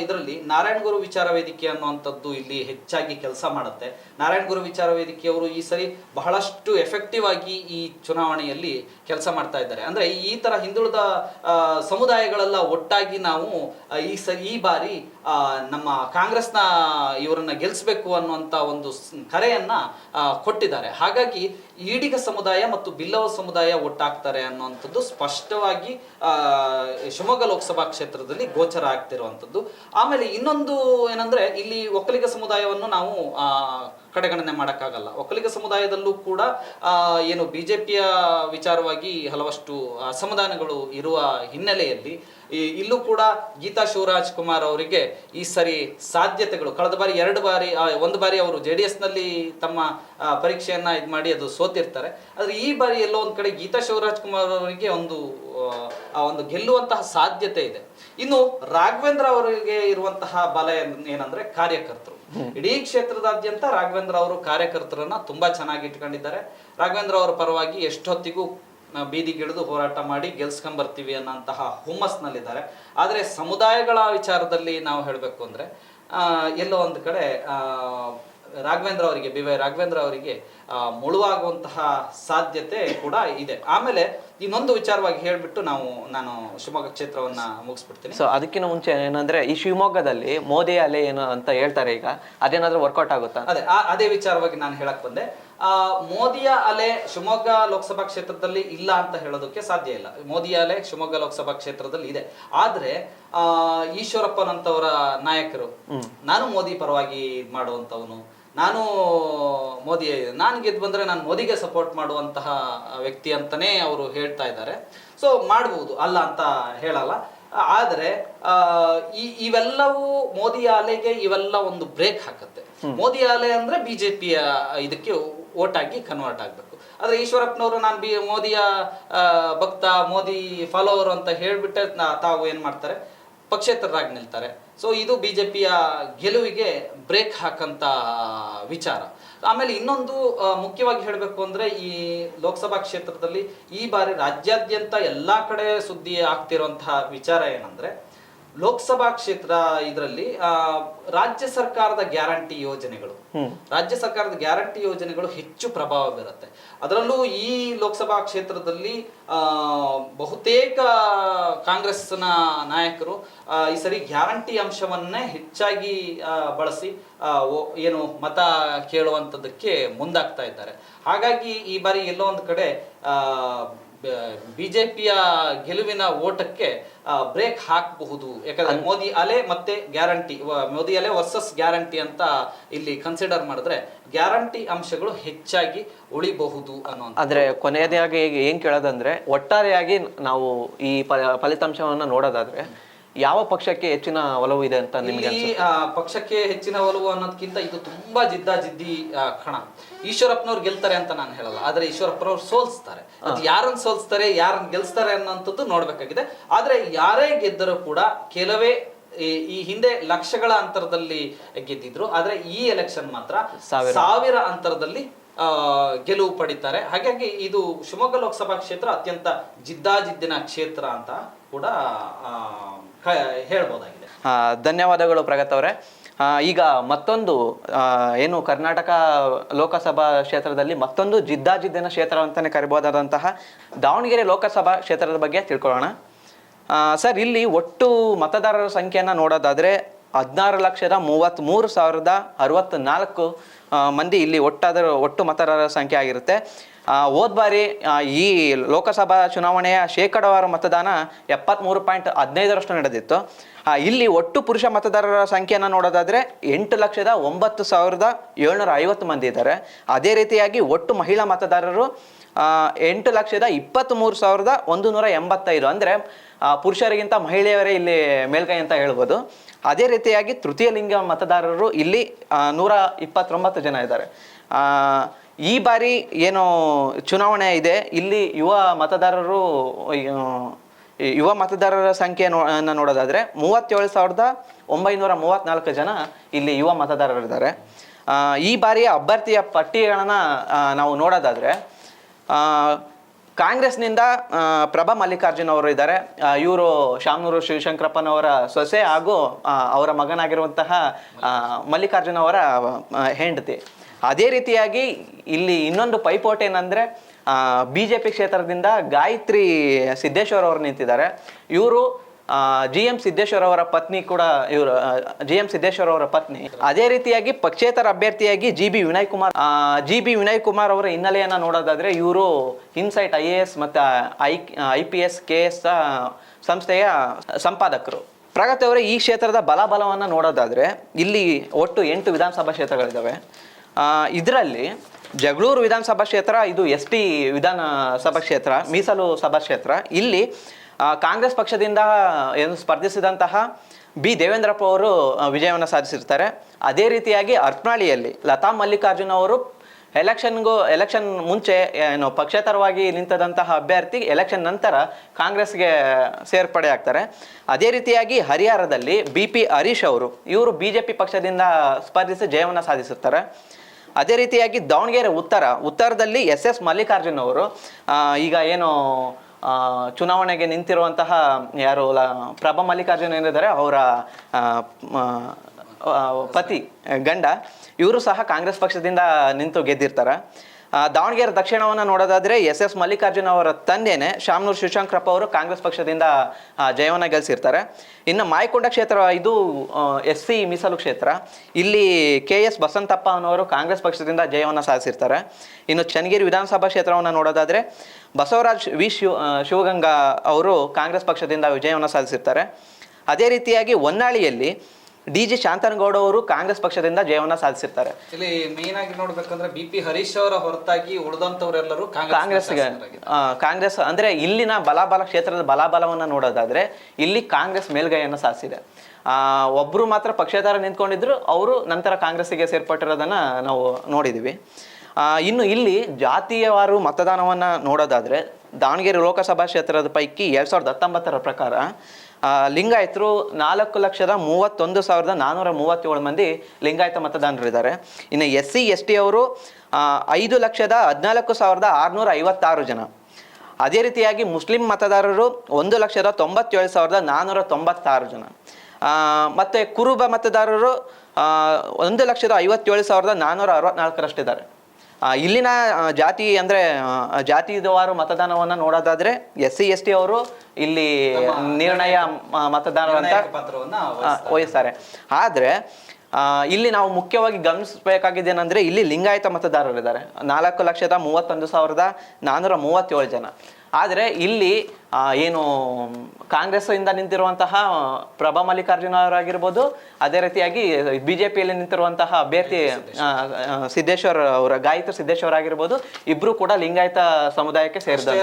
S1: ಇದರಲ್ಲಿ ನಾರಾಯಣ ಗುರು ವಿಚಾರ ವೇದಿಕೆ ಅನ್ನುವಂಥದ್ದು ಇಲ್ಲಿ ಹೆಚ್ಚಾಗಿ ಕೆಲಸ ಮಾಡುತ್ತೆ. ನಾರಾಯಣ ಗುರು ವಿಚಾರ ವೇದಿಕೆಯವರು ಈ ಸರಿ ಬಹಳಷ್ಟು ಎಫೆಕ್ಟಿವ್ ಆಗಿ ಈ ಚುನಾವಣೆಯಲ್ಲಿ ಕೆಲಸ ಮಾಡ್ತಾ ಇದ್ದಾರೆ. ಅಂದ್ರೆ ಈ ತರ ಹಿಂದುಳಿದ ಸಮುದಾಯಗಳೆಲ್ಲ ಒಟ್ಟಾಗಿ ನಾವು ಈ ಸರಿ, ಈ ಬಾರಿ ನಮ್ಮ ಕಾಂಗ್ರೆಸ್ನ ಇವರನ್ನ ಗೆಲ್ಲಿಸಬೇಕು ಅನ್ನುವಂಥ ಒಂದು ಕರೆಯನ್ನ ಕೊಟ್ಟಿದ್ದಾರೆ. ಹಾಗಾಗಿ ಈಡಿಗ ಸಮುದಾಯ ಮತ್ತು ಬಿಲ್ಲವ ಸಮುದಾಯ ಒಟ್ಟಾಗ್ತಾರೆ ಅನ್ನುವಂಥದ್ದು ಸ್ಪಷ್ಟವಾಗಿ ಶಿವಮೊಗ್ಗ ಲೋಕಸಭಾ ಕ್ಷೇತ್ರದಲ್ಲಿ ಗೋಚರ ಆಗ್ತಿರುವಂಥದ್ದು. ಆಮೇಲೆ ಇನ್ನೊಂದು ಏನಂದ್ರೆ, ಇಲ್ಲಿ ಒಕ್ಕಲಿಗ ಸಮುದಾಯವನ್ನು ನಾವು ಕಡೆಗಣನೆ ಮಾಡೋಕ್ಕಾಗಲ್ಲ. ಒಕ್ಕಲಿಗ ಸಮುದಾಯದಲ್ಲೂ ಕೂಡ ಏನು ಬಿ ಜೆ ಪಿಯ ವಿಚಾರವಾಗಿ ಹಲವಷ್ಟು ಅಸಮಾಧಾನಗಳು ಇರುವ ಹಿನ್ನೆಲೆಯಲ್ಲಿ ಇಲ್ಲೂ ಕೂಡ ಗೀತಾ ಶಿವರಾಜ್ ಕುಮಾರ್ ಅವರಿಗೆ ಈ ಸರಿ ಸಾಧ್ಯತೆಗಳು, ಕಳೆದ ಬಾರಿ ಎರಡು ಬಾರಿ ಒಂದು ಬಾರಿ ಅವರು ಜೆ ಡಿ ಎಸ್ನಲ್ಲಿ ತಮ್ಮ ಪರೀಕ್ಷೆಯನ್ನು ಇದು ಮಾಡಿ ಅದು ಸೋತಿರ್ತಾರೆ ಆದರೆ ಈ ಬಾರಿ ಎಲ್ಲೋ ಒಂದು ಕಡೆ ಗೀತಾ ಶಿವರಾಜ್ ಕುಮಾರ್ ಅವರಿಗೆ ಒಂದು ಆ, ಒಂದು ಗೆಲ್ಲುವಂತಹ ಸಾಧ್ಯತೆ ಇದೆ. ಇನ್ನು ರಾಘವೇಂದ್ರ ಅವರಿಗೆ ಇರುವಂತಹ ಬಲ ಏನಂದ್ರೆ ಕಾರ್ಯಕರ್ತರು. ಇಡೀ ಕ್ಷೇತ್ರದಾದ್ಯಂತ ರಾಘವೇಂದ್ರ ಅವರು ಕಾರ್ಯಕರ್ತರನ್ನ ತುಂಬಾ ಚೆನ್ನಾಗಿ ಇಟ್ಕೊಂಡಿದ್ದಾರೆ. ರಾಘವೇಂದ್ರ ಅವರ ಪರವಾಗಿ ಎಷ್ಟೊತ್ತಿಗೂ ಬೀದಿಗಿಳಿದು ಹೋರಾಟ ಮಾಡಿ ಗೆಲ್ಸ್ಕೊಂಬರ್ತೀವಿ ಅನ್ನೋಂತಹ ಹುಮ್ಮಸ್ನಲ್ಲಿದ್ದಾರೆ. ಆದರೆ ಸಮುದಾಯಗಳ ವಿಚಾರದಲ್ಲಿ ನಾವು ಹೇಳಬೇಕು ಅಂದ್ರೆ ಆ, ಎಲ್ಲೋ ಒಂದು ಕಡೆ ಆ, ರಾಘವೇಂದ್ರ ಅವರಿಗೆ ಬಿ ವೈ ರಾಘವೇಂದ್ರ ಅವರಿಗೆ ಮುಳುವಾಗುವಂತಹ ಸಾಧ್ಯತೆ ಕೂಡ ಇದೆ. ಆಮೇಲೆ ಇನ್ನೊಂದು ವಿಚಾರವಾಗಿ ಹೇಳ್ಬಿಟ್ಟು ನಾವು ನಾನು ಶಿವಮೊಗ್ಗ ಕ್ಷೇತ್ರವನ್ನ ಮುಗಿಸ್ಬಿಡ್ತೀನಿ.
S2: ಸೊ ಅದಕ್ಕಿಂತ ಮುಂಚೆ ಏನಂದ್ರೆ ಈ ಶಿವಮೊಗ್ಗದಲ್ಲಿ ಮೋದಿ ಅಲೆ ಏನು ಅಂತ ಹೇಳ್ತಾರೆ ಈಗ ಅದೇನಾದ್ರೂ ವರ್ಕೌಟ್ ಆಗುತ್ತಾ?
S1: ಅದೇ ಅದೇ ವಿಚಾರವಾಗಿ ನಾನು ಹೇಳಕ್ ಬಂದೆ. ಆ ಮೋದಿಯ ಅಲೆ ಶಿವಮೊಗ್ಗ ಲೋಕಸಭಾ ಕ್ಷೇತ್ರದಲ್ಲಿ ಇಲ್ಲ ಅಂತ ಹೇಳೋದಕ್ಕೆ ಸಾಧ್ಯ ಇಲ್ಲ. ಮೋದಿಯ ಅಲೆ ಶಿವಮೊಗ್ಗ ಲೋಕಸಭಾ ಕ್ಷೇತ್ರದಲ್ಲಿ ಇದೆ. ಆದ್ರೆ ಆ ಈಶ್ವರಪ್ಪನಂತವರ ನಾಯಕರು ನಾನು ಮೋದಿ ಪರವಾಗಿ ಮಾಡುವಂತವನು ನಾನು ಮೋದಿ ನಾನು ಗೆದ್ದು ಬಂದ್ರೆ ನಾನು ಮೋದಿಗೆ ಸಪೋರ್ಟ್ ಮಾಡುವಂತಹ ವ್ಯಕ್ತಿ ಅಂತಲೇ ಅವರು ಹೇಳ್ತಾ ಇದ್ದಾರೆ. ಸೊ ಮಾಡ್ಬೋದು ಅಲ್ಲ ಅಂತ ಹೇಳಲ್ಲ. ಆದರೆ ಈ ಇವೆಲ್ಲವೂ ಮೋದಿ ಅಲೆಗೆ ಇವೆಲ್ಲ ಒಂದು ಬ್ರೇಕ್ ಹಾಕುತ್ತೆ. ಮೋದಿ ಅಲೆ ಅಂದ್ರೆ ಪಿಯ ಇದಕ್ಕೆ ಓಟಾಗಿ ಕನ್ವರ್ಟ್ ಆಗಬೇಕು. ಆದರೆ ಈಶ್ವರಪ್ಪನವರು ನಾನು ಬಿ ಮೋದಿಯ ಭಕ್ತ ಮೋದಿ ಫಾಲೋವರ್ ಅಂತ ಹೇಳಿಬಿಟ್ಟೆ ತಾವು ಏನು ಮಾಡ್ತಾರೆ? ಪಕ್ಷೇತರರಾಗಿ ನಿಲ್ತಾರೆ. ಸೊ ಇದು ಬಿ ಜೆ ಪಿಯ ಗೆಲುವಿಗೆ ಬ್ರೇಕ್ ಹಾಕಂತ ವಿಚಾರ. ಆಮೇಲೆ ಇನ್ನೊಂದು ಮುಖ್ಯವಾಗಿ ಹೇಳಬೇಕು ಅಂದರೆ ಈ ಲೋಕಸಭಾ ಕ್ಷೇತ್ರದಲ್ಲಿ ಈ ಬಾರಿ ರಾಜ್ಯಾದ್ಯಂತ ಎಲ್ಲ ಕಡೆ ಸುದ್ದಿ ಆಗ್ತಿರುವಂತಹ ವಿಚಾರ ಏನಂದ್ರೆ ಲೋಕಸಭಾ ಕ್ಷೇತ್ರ ಇದರಲ್ಲಿ ರಾಜ್ಯ ಸರ್ಕಾರದ ಗ್ಯಾರಂಟಿ ಯೋಜನೆಗಳು. ರಾಜ್ಯ ಸರ್ಕಾರದ ಗ್ಯಾರಂಟಿ ಯೋಜನೆಗಳು ಹೆಚ್ಚು ಪ್ರಭಾವ ಬೀರುತ್ತೆ. ಅದರಲ್ಲೂ ಈ ಲೋಕಸಭಾ ಕ್ಷೇತ್ರದಲ್ಲಿ ಆ, ಬಹುತೇಕ ಕಾಂಗ್ರೆಸ್ನ ನಾಯಕರು ಈ ಸರಿ ಗ್ಯಾರಂಟಿ ಅಂಶವನ್ನೇ ಹೆಚ್ಚಾಗಿ ಬಳಸಿ ಏನು ಮತ ಕೇಳುವಂಥದ್ದಕ್ಕೆ ಮುಂದಾಗ್ತಾ ಇದ್ದಾರೆ. ಹಾಗಾಗಿ ಈ ಬಾರಿ ಎಲ್ಲೋ ಒಂದು ಕಡೆ ಆ, ಬಿಜೆಪಿಯ ಗೆಲುವಿನ ಓಟಕ್ಕೆ ಬ್ರೇಕ್ ಹಾಕಬಹುದು. ಯಾಕಂದ್ರೆ ಮೋದಿ ಅಲೆ ಮತ್ತೆ ಗ್ಯಾರಂಟಿ ಮೋದಿ ಅಲೆ ವರ್ಸಸ್ ಗ್ಯಾರಂಟಿ ಅಂತ ಇಲ್ಲಿ ಕನ್ಸಿಡರ್ ಮಾಡಿದ್ರೆ ಗ್ಯಾರಂಟಿ ಅಂಶಗಳು ಹೆಚ್ಚಾಗಿ ಉಳಿಬಹುದು ಅನ್ನೋ
S2: ಆದ್ರೆ ಕೊನೆಯದಾಗಿ ಏನ್ ಕೇಳೋದಂದ್ರೆ ಒಟ್ಟಾರೆಯಾಗಿ ನಾವು ಈ ಫಲಿತಾಂಶವನ್ನು ಫಲಿತಾಂಶವನ್ನ ನೋಡೋದಾದ್ರೆ ಯಾವ ಪಕ್ಷಕ್ಕೆ ಹೆಚ್ಚಿನ ಒಲವು ಇದೆ ಅಂತ ನಿಮಗೆ
S1: ಇಲ್ಲಿ ಪಕ್ಷಕ್ಕೆ ಹೆಚ್ಚಿನ ಒಲವು ಅನ್ನೋದಕ್ಕಿಂತ ಇದು ತುಂಬಾ ಜಿದ್ದಾಜಿದ್ದಿ ಜಿದ್ದಿ ಕಣ. ಈಶ್ವರಪ್ಪನವ್ರು ಗೆಲ್ತಾರೆ ಅಂತ ನಾನು ಹೇಳಲ್ಲ ಆದ್ರೆ ಈಶ್ವರಪ್ಪನವ್ರು ಸೋಲ್ಸ್ತಾರೆ. ಅದು ಯಾರನ್ನ ಸೋಲ್ಸ್ತಾರೆ ಯಾರನ್ನ ಗೆಲ್ಸ್ತಾರೆ ಅನ್ನೋಂಥದ್ದು ನೋಡ್ಬೇಕಾಗಿದೆ. ಆದ್ರೆ ಯಾರೇ ಗೆದ್ದರೂ ಕೂಡ ಕೆಲವೇ ಈ- ಹಿಂದೆ ಲಕ್ಷಗಳ ಅಂತರದಲ್ಲಿ ಗೆದ್ದಿದ್ರು ಆದ್ರೆ ಈ ಎಲೆಕ್ಷನ್ ಮಾತ್ರ
S2: ಸಾವಿರ.
S1: ಅಂತರದಲ್ಲಿ ಆ, ಗೆಲುವು ಪಡಿತಾರೆ. ಹಾಗಾಗಿ ಇದು ಶಿವಮೊಗ್ಗ ಲೋಕಸಭಾ ಕ್ಷೇತ್ರ ಅತ್ಯಂತ ಜಿದ್ದಾಜಿದ್ದಿನ ಕ್ಷೇತ್ರ ಅಂತ ಕೂಡ ಹೇಳ್ಬೋದಾಗಿದೆ.
S2: ಧನ್ಯವಾದಗಳು ಪ್ರಗತ್ ಅವರೇ. ಈಗ ಮತ್ತೊಂದು ಏನು ಕರ್ನಾಟಕ ಲೋಕಸಭಾ ಕ್ಷೇತ್ರದಲ್ಲಿ ಮತ್ತೊಂದು ಜಿದ್ದಾಜಿದ್ದಿನ ಕ್ಷೇತ್ರ ಅಂತಾನೆ ಕರಿಬಹುದಾದಂತಹ ದಾವಣಗೆರೆ ಲೋಕಸಭಾ ಕ್ಷೇತ್ರದ ಬಗ್ಗೆ ತಿಳ್ಕೊಳ್ಳೋಣ. ಸರ್, ಇಲ್ಲಿ ಒಟ್ಟು ಮತದಾರರ ಸಂಖ್ಯೆಯನ್ನು ನೋಡೋದಾದ್ರೆ ಹದಿನಾರು ಲಕ್ಷದ ಮೂವತ್ತ್ಮೂರು ಸಾವಿರದ ಅರವತ್ತ್ನಾಲ್ಕು ಮಂದಿ ಇಲ್ಲಿ ಒಟ್ಟಾದ ಒಟ್ಟು ಮತದಾರರ ಸಂಖ್ಯೆ ಆಗಿರುತ್ತೆ. ಹೋದ್ ಬಾರಿ ಈ ಲೋಕಸಭಾ ಚುನಾವಣೆಯ ಶೇಕಡವಾರು ಮತದಾನ ಎಪ್ಪತ್ತ್ಮೂರು ಪಾಯಿಂಟ್ ಹದಿನೈದರಷ್ಟು ನಡೆದಿತ್ತು. ಇಲ್ಲಿ ಒಟ್ಟು ಪುರುಷ ಮತದಾರರ ಸಂಖ್ಯೆಯನ್ನು ನೋಡೋದಾದರೆ ಎಂಟು ಲಕ್ಷದ ಒಂಬತ್ತು ಸಾವಿರದ ಏಳ್ನೂರ ಐವತ್ತು ಮಂದಿ ಇದ್ದಾರೆ. ಅದೇ ರೀತಿಯಾಗಿ ಒಟ್ಟು ಮಹಿಳಾ ಮತದಾರರು ಎಂಟು ಲಕ್ಷದ ಇಪ್ಪತ್ತ್ಮೂರು ಸಾವಿರದ ಒಂದು ನೂರ ಎಂಬತ್ತೈದು. ಅಂದರೆ ಪುರುಷರಿಗಿಂತ ಮಹಿಳೆಯರೇ ಇಲ್ಲಿ ಮೇಲ್ಗೈ ಅಂತ ಹೇಳ್ಬೋದು. ಅದೇ ರೀತಿಯಾಗಿ ತೃತೀಯ ಲಿಂಗ ಮತದಾರರು ಇಲ್ಲಿ ನೂರ ಇಪ್ಪತ್ತೊಂಬತ್ತು ಜನ ಇದ್ದಾರೆ. ಈ ಬಾರಿ ಏನು ಚುನಾವಣೆ ಇದೆ. ಇಲ್ಲಿ ಯುವ ಮತದಾರರು ಯುವ ಮತದಾರರ ಸಂಖ್ಯೆ ನೋಡೋದಾದ್ರೆ ಮೂವತ್ತೇಳು ಸಾವಿರದ ಒಂಬೈನೂರ ಮೂವತ್ತ್ನಾಲ್ಕು ಜನ ಇಲ್ಲಿ ಯುವ ಮತದಾರರಿದ್ದಾರೆ. ಈ ಬಾರಿಯ ಅಭ್ಯರ್ಥಿಯ ಪಟ್ಟಿಗಳನ್ನು ನಾವು ನೋಡೋದಾದ್ರೆ ಕಾಂಗ್ರೆಸ್ನಿಂದ ಪ್ರಭಾ ಮಲ್ಲಿಕಾರ್ಜುನ್ ಅವರು ಇದ್ದಾರೆ. ಇವರು ಶಾಮನೂರು ಶಿವಶಂಕರಪ್ಪನವರ ಸೊಸೆ ಹಾಗೂ ಅವರ ಮಗನಾಗಿರುವಂತಹ ಮಲ್ಲಿಕಾರ್ಜುನ್ ಅವರ ಹೆಂಡತಿ. ಅದೇ ರೀತಿಯಾಗಿ ಇಲ್ಲಿ ಇನ್ನೊಂದು ಪೈಪೋಟಿ ಏನಂದ್ರೆ ಬಿ ಜೆ ಪಿ ಕ್ಷೇತ್ರದಿಂದ ಗಾಯತ್ರಿ ಸಿದ್ದೇಶ್ವರ್ ಅವರು ನಿಂತಿದ್ದಾರೆ. ಇವರು ಜಿ ಎಂ ಸಿದ್ದೇಶ್ವರ್ ಅವರ ಪತ್ನಿ ಕೂಡ ಇವರು ಜಿ ಎಂ ಸಿದ್ದೇಶ್ವರ್ ಅವರ ಪತ್ನಿ. ಅದೇ ರೀತಿಯಾಗಿ ಪಕ್ಷೇತರ ಅಭ್ಯರ್ಥಿಯಾಗಿ G B Vinay Kumar G B Vinay Kumar ಅವರ ಹಿನ್ನೆಲೆಯನ್ನು ನೋಡೋದಾದ್ರೆ ಇವರು ಇನ್ಸೈಟ್ ಐ ಎ ಎಸ್ ಮತ್ತು I I P S K S ಸಂಸ್ಥೆಯ ಸಂಪಾದಕರು. ಪ್ರಗತಿ ಅವರೇ ಈ ಕ್ಷೇತ್ರದ ಬಲಾಬಲವನ್ನು ನೋಡೋದಾದ್ರೆ ಇಲ್ಲಿ ಒಟ್ಟು ಎಂಟು ವಿಧಾನಸಭಾ ಕ್ಷೇತ್ರಗಳಿದ್ದಾವೆ ಇದರಲ್ಲಿ ಜಗಳೂರು ವಿಧಾನಸಭಾ ಕ್ಷೇತ್ರ, ಇದು ಎಸ್ ಟಿ ವಿಧಾನಸಭಾ ಕ್ಷೇತ್ರ, ಮೀಸಲು ಸಭಾ ಕ್ಷೇತ್ರ. ಇಲ್ಲಿ ಕಾಂಗ್ರೆಸ್ ಪಕ್ಷದಿಂದ ಏನು ಸ್ಪರ್ಧಿಸಿದಂತಹ ಬಿ. ದೇವೇಂದ್ರಪ್ಪ ಅವರು ವಿಜಯವನ್ನು ಸಾಧಿಸಿರ್ತಾರೆ. ಅದೇ ರೀತಿಯಾಗಿ ಅರ್ಪನಾಳಿಯಲ್ಲಿ ಲತಾ ಮಲ್ಲಿಕಾರ್ಜುನ್ ಅವರು ಎಲೆಕ್ಷನ್ಗೂ, ಎಲೆಕ್ಷನ್ ಮುಂಚೆ, ಏನು, ಪಕ್ಷೇತರವಾಗಿ ನಿಂತದಂತಹ ಅಭ್ಯರ್ಥಿ ಎಲೆಕ್ಷನ್ ನಂತರ ಕಾಂಗ್ರೆಸ್ಗೆ ಸೇರ್ಪಡೆ ಆಗ್ತಾರೆ. ಅದೇ ರೀತಿಯಾಗಿ ಹರಿಹರದಲ್ಲಿ ಬಿ. ಪಿ. ಹರೀಶ್ ಅವರು, ಇವರು ಬಿ. ಜೆ. ಪಿ ಪಕ್ಷದಿಂದ ಸ್ಪರ್ಧಿಸಿ ಜಯವನ್ನು ಸಾಧಿಸುತ್ತಾರೆ ಅದೇ ರೀತಿಯಾಗಿ ದಾವಣಗೆರೆ ಉತ್ತರ, ಉತ್ತರದಲ್ಲಿ ಎಸ್ ಎಸ್ ಮಲ್ಲಿಕಾರ್ಜುನ್ ಅವರು ಈಗ ಏನು ಚುನಾವಣೆಗೆ ನಿಂತಿರುವಂತಹ ಯಾರು ಪ್ರಭಾ ಮಲ್ಲಿಕಾರ್ಜುನ್ ಏನಿದ್ದಾರೆ, ಅವರ ಪತಿ ಗಂಡ, ಇವರು ಸಹ ಕಾಂಗ್ರೆಸ್ ಪಕ್ಷದಿಂದ ನಿಂತು ಗೆದ್ದಿರ್ತಾರೆ. ದಾವಣಗೆರೆ ದಕ್ಷಿಣವನ್ನು ನೋಡೋದಾದ್ರೆ ಎಸ್ ಎಸ್ ಮಲ್ಲಿಕಾರ್ಜುನ ಅವರ ತಂದೆನೇ ಶಾಮನೂರು ಶಿವಶಂಕರಪ್ಪ ಅವರು ಕಾಂಗ್ರೆಸ್ ಪಕ್ಷದಿಂದ ಜಯವನ್ನ ಗೆಲ್ಸಿರ್ತಾರೆ. ಇನ್ನು ಮಾಯಕೊಂಡ ಕ್ಷೇತ್ರ, ಇದು ಎಸ್ ಸಿ ಮೀಸಲು ಕ್ಷೇತ್ರ. ಇಲ್ಲಿ ಕೆ ಎಸ್ ಬಸಂತಪ್ಪ ಅನ್ನೋರು ಕಾಂಗ್ರೆಸ್ ಪಕ್ಷದಿಂದ ಜಯವನ್ನು ಸಾಧಿಸಿರ್ತಾರೆ. ಇನ್ನು ಚನ್ನಗಿರಿ ವಿಧಾನಸಭಾ ಕ್ಷೇತ್ರವನ್ನು ನೋಡೋದಾದ್ರೆ ಬಸವರಾಜ್ ವಿ ಶಿವ ಶಿವಗಂಗಾ ಅವರು ಕಾಂಗ್ರೆಸ್ ಪಕ್ಷದಿಂದ ವಿಜಯವನ್ನು ಸಾಧಿಸಿರ್ತಾರೆ. ಅದೇ ರೀತಿಯಾಗಿ ಹೊನ್ನಾಳಿಯಲ್ಲಿ ಡಿ ಜಿ ಶಾಂತನಗೌಡ ಅವರು ಕಾಂಗ್ರೆಸ್ ಪಕ್ಷದಿಂದ ಜಯವನ್ನು ಸಾಧಿಸಿರ್ತಾರೆ.
S1: ಇಲ್ಲಿ ಮೇನ್ ಆಗಿ ನೋಡ್ಬೇಕಂದ್ರೆ ಬಿ ಪಿ ಹರೀಶ್ ಅವರ ಹೊರತಾಗಿ ಉಳಿದಂತವರೆಲ್ಲರೂ
S2: ಕಾಂಗ್ರೆಸ್ಗೆ ಕಾಂಗ್ರೆಸ್ ಅಂದ್ರೆ ಇಲ್ಲಿನ ಬಲಾಬಲ ಕ್ಷೇತ್ರದ ಬಲಾಬಲವನ್ನ ನೋಡೋದಾದ್ರೆ ಇಲ್ಲಿ ಕಾಂಗ್ರೆಸ್ ಮೇಲ್ಗೈಯನ್ನು ಸಾಧಿಸಿದೆ ಆ, ಒಬ್ರು ಮಾತ್ರ ಪಕ್ಷೇತರ ನಿಂತ್ಕೊಂಡಿದ್ರು ಅವರು ನಂತರ ಕಾಂಗ್ರೆಸ್ಸಿಗೆ ಸೇರ್ಪಟ್ಟಿರೋದನ್ನ ನಾವು ನೋಡಿದೀವಿ. ಆ, ಇನ್ನು ಇಲ್ಲಿ ಜಾತಿಯವಾರು ಮತದಾನವನ್ನ ನೋಡೋದಾದ್ರೆ ದಾವಣಗೆರೆ ಲೋಕಸಭಾ ಕ್ಷೇತ್ರದ ಪೈಕಿ ಎರಡ್ ಸಾವಿರದ ಹತ್ತೊಂಬತ್ತರ ಪ್ರಕಾರ ಲಿಂಗಾಯತರು ನಾಲ್ಕು ಲಕ್ಷದ ಮೂವತ್ತೊಂದು ಸಾವಿರದ ನಾನ್ನೂರ ಮೂವತ್ತೇಳು ಮಂದಿ ಲಿಂಗಾಯತ ಮತದಾನರಿದ್ದಾರೆ ಇನ್ನು ಎಸ್ ಸಿ, ಎಸ್ ಟಿ ಅವರು ಐದು ಲಕ್ಷದ ಹದಿನಾಲ್ಕು ಸಾವಿರದ ಆರುನೂರ ಐವತ್ತಾರು ಜನ. ಅದೇ ರೀತಿಯಾಗಿ ಮುಸ್ಲಿಂ ಮತದಾರರು ಒಂದು ಲಕ್ಷದ ತೊಂಬತ್ತೇಳು ಸಾವಿರದ ನಾನ್ನೂರ ತೊಂಬತ್ತಾರು ಜನ. ಮತ್ತು ಕುರುಬ ಮತದಾರರು ಒಂದು ಲಕ್ಷದ ಐವತ್ತೇಳು ಸಾವಿರದ ನಾನ್ನೂರ ಅರವತ್ನಾಲ್ಕರಷ್ಟಿದ್ದಾರೆ. ಇಲ್ಲಿನ ಜಾತಿ ಅಂದರೆ ಜಾತಿವಾರು ಮತದಾನವನ್ನು ನೋಡೋದಾದ್ರೆ ಎಸ್ ಸಿ ಎಸ್ ಟಿ ಅವರು ಇಲ್ಲಿ ನಿರ್ಣಯ ಮತದಾನ ಅಂತ ವಹಿಸ್ತಾರೆ. ಆದರೆ ಇಲ್ಲಿ ನಾವು ಮುಖ್ಯವಾಗಿ ಗಮನಿಸಬೇಕಾಗಿದ್ದೇನೆಂದ್ರೆ ಇಲ್ಲಿ ಲಿಂಗಾಯತ ಮತದಾರರಿದ್ದಾರೆ. ನಾಲ್ಕು ಲಕ್ಷದ ಮೂವತ್ತೊಂದು ಸಾವಿರದ ನಾನ್ನೂರ ಮೂವತ್ತೇಳು ಜನ. ಆದರೆ ಇಲ್ಲಿ ಏನು ಕಾಂಗ್ರೆಸ್ ಇಂದ ನಿಂತಿರುವಂತಹ ಪ್ರಭಾ ಮಲ್ಲಿಕಾರ್ಜುನ ಅವರಾಗಿರ್ಬೋದು ಅದೇ ರೀತಿಯಾಗಿ ಬಿ ಜೆ ಪಿಯಲ್ಲಿ ನಿಂತಿರುವಂತಹ ಅಭ್ಯರ್ಥಿ ಸಿದ್ದೇಶ್ವರ್. ಅವರ ಗಾಯತ್ರಿ ಸಿದ್ದೇಶ್ವರ್ ಆಗಿರ್ಬೋದು ಇಬ್ರು ಕೂಡ ಲಿಂಗಾಯತ ಸಮುದಾಯಕ್ಕೆ
S1: ಸೇರಿದ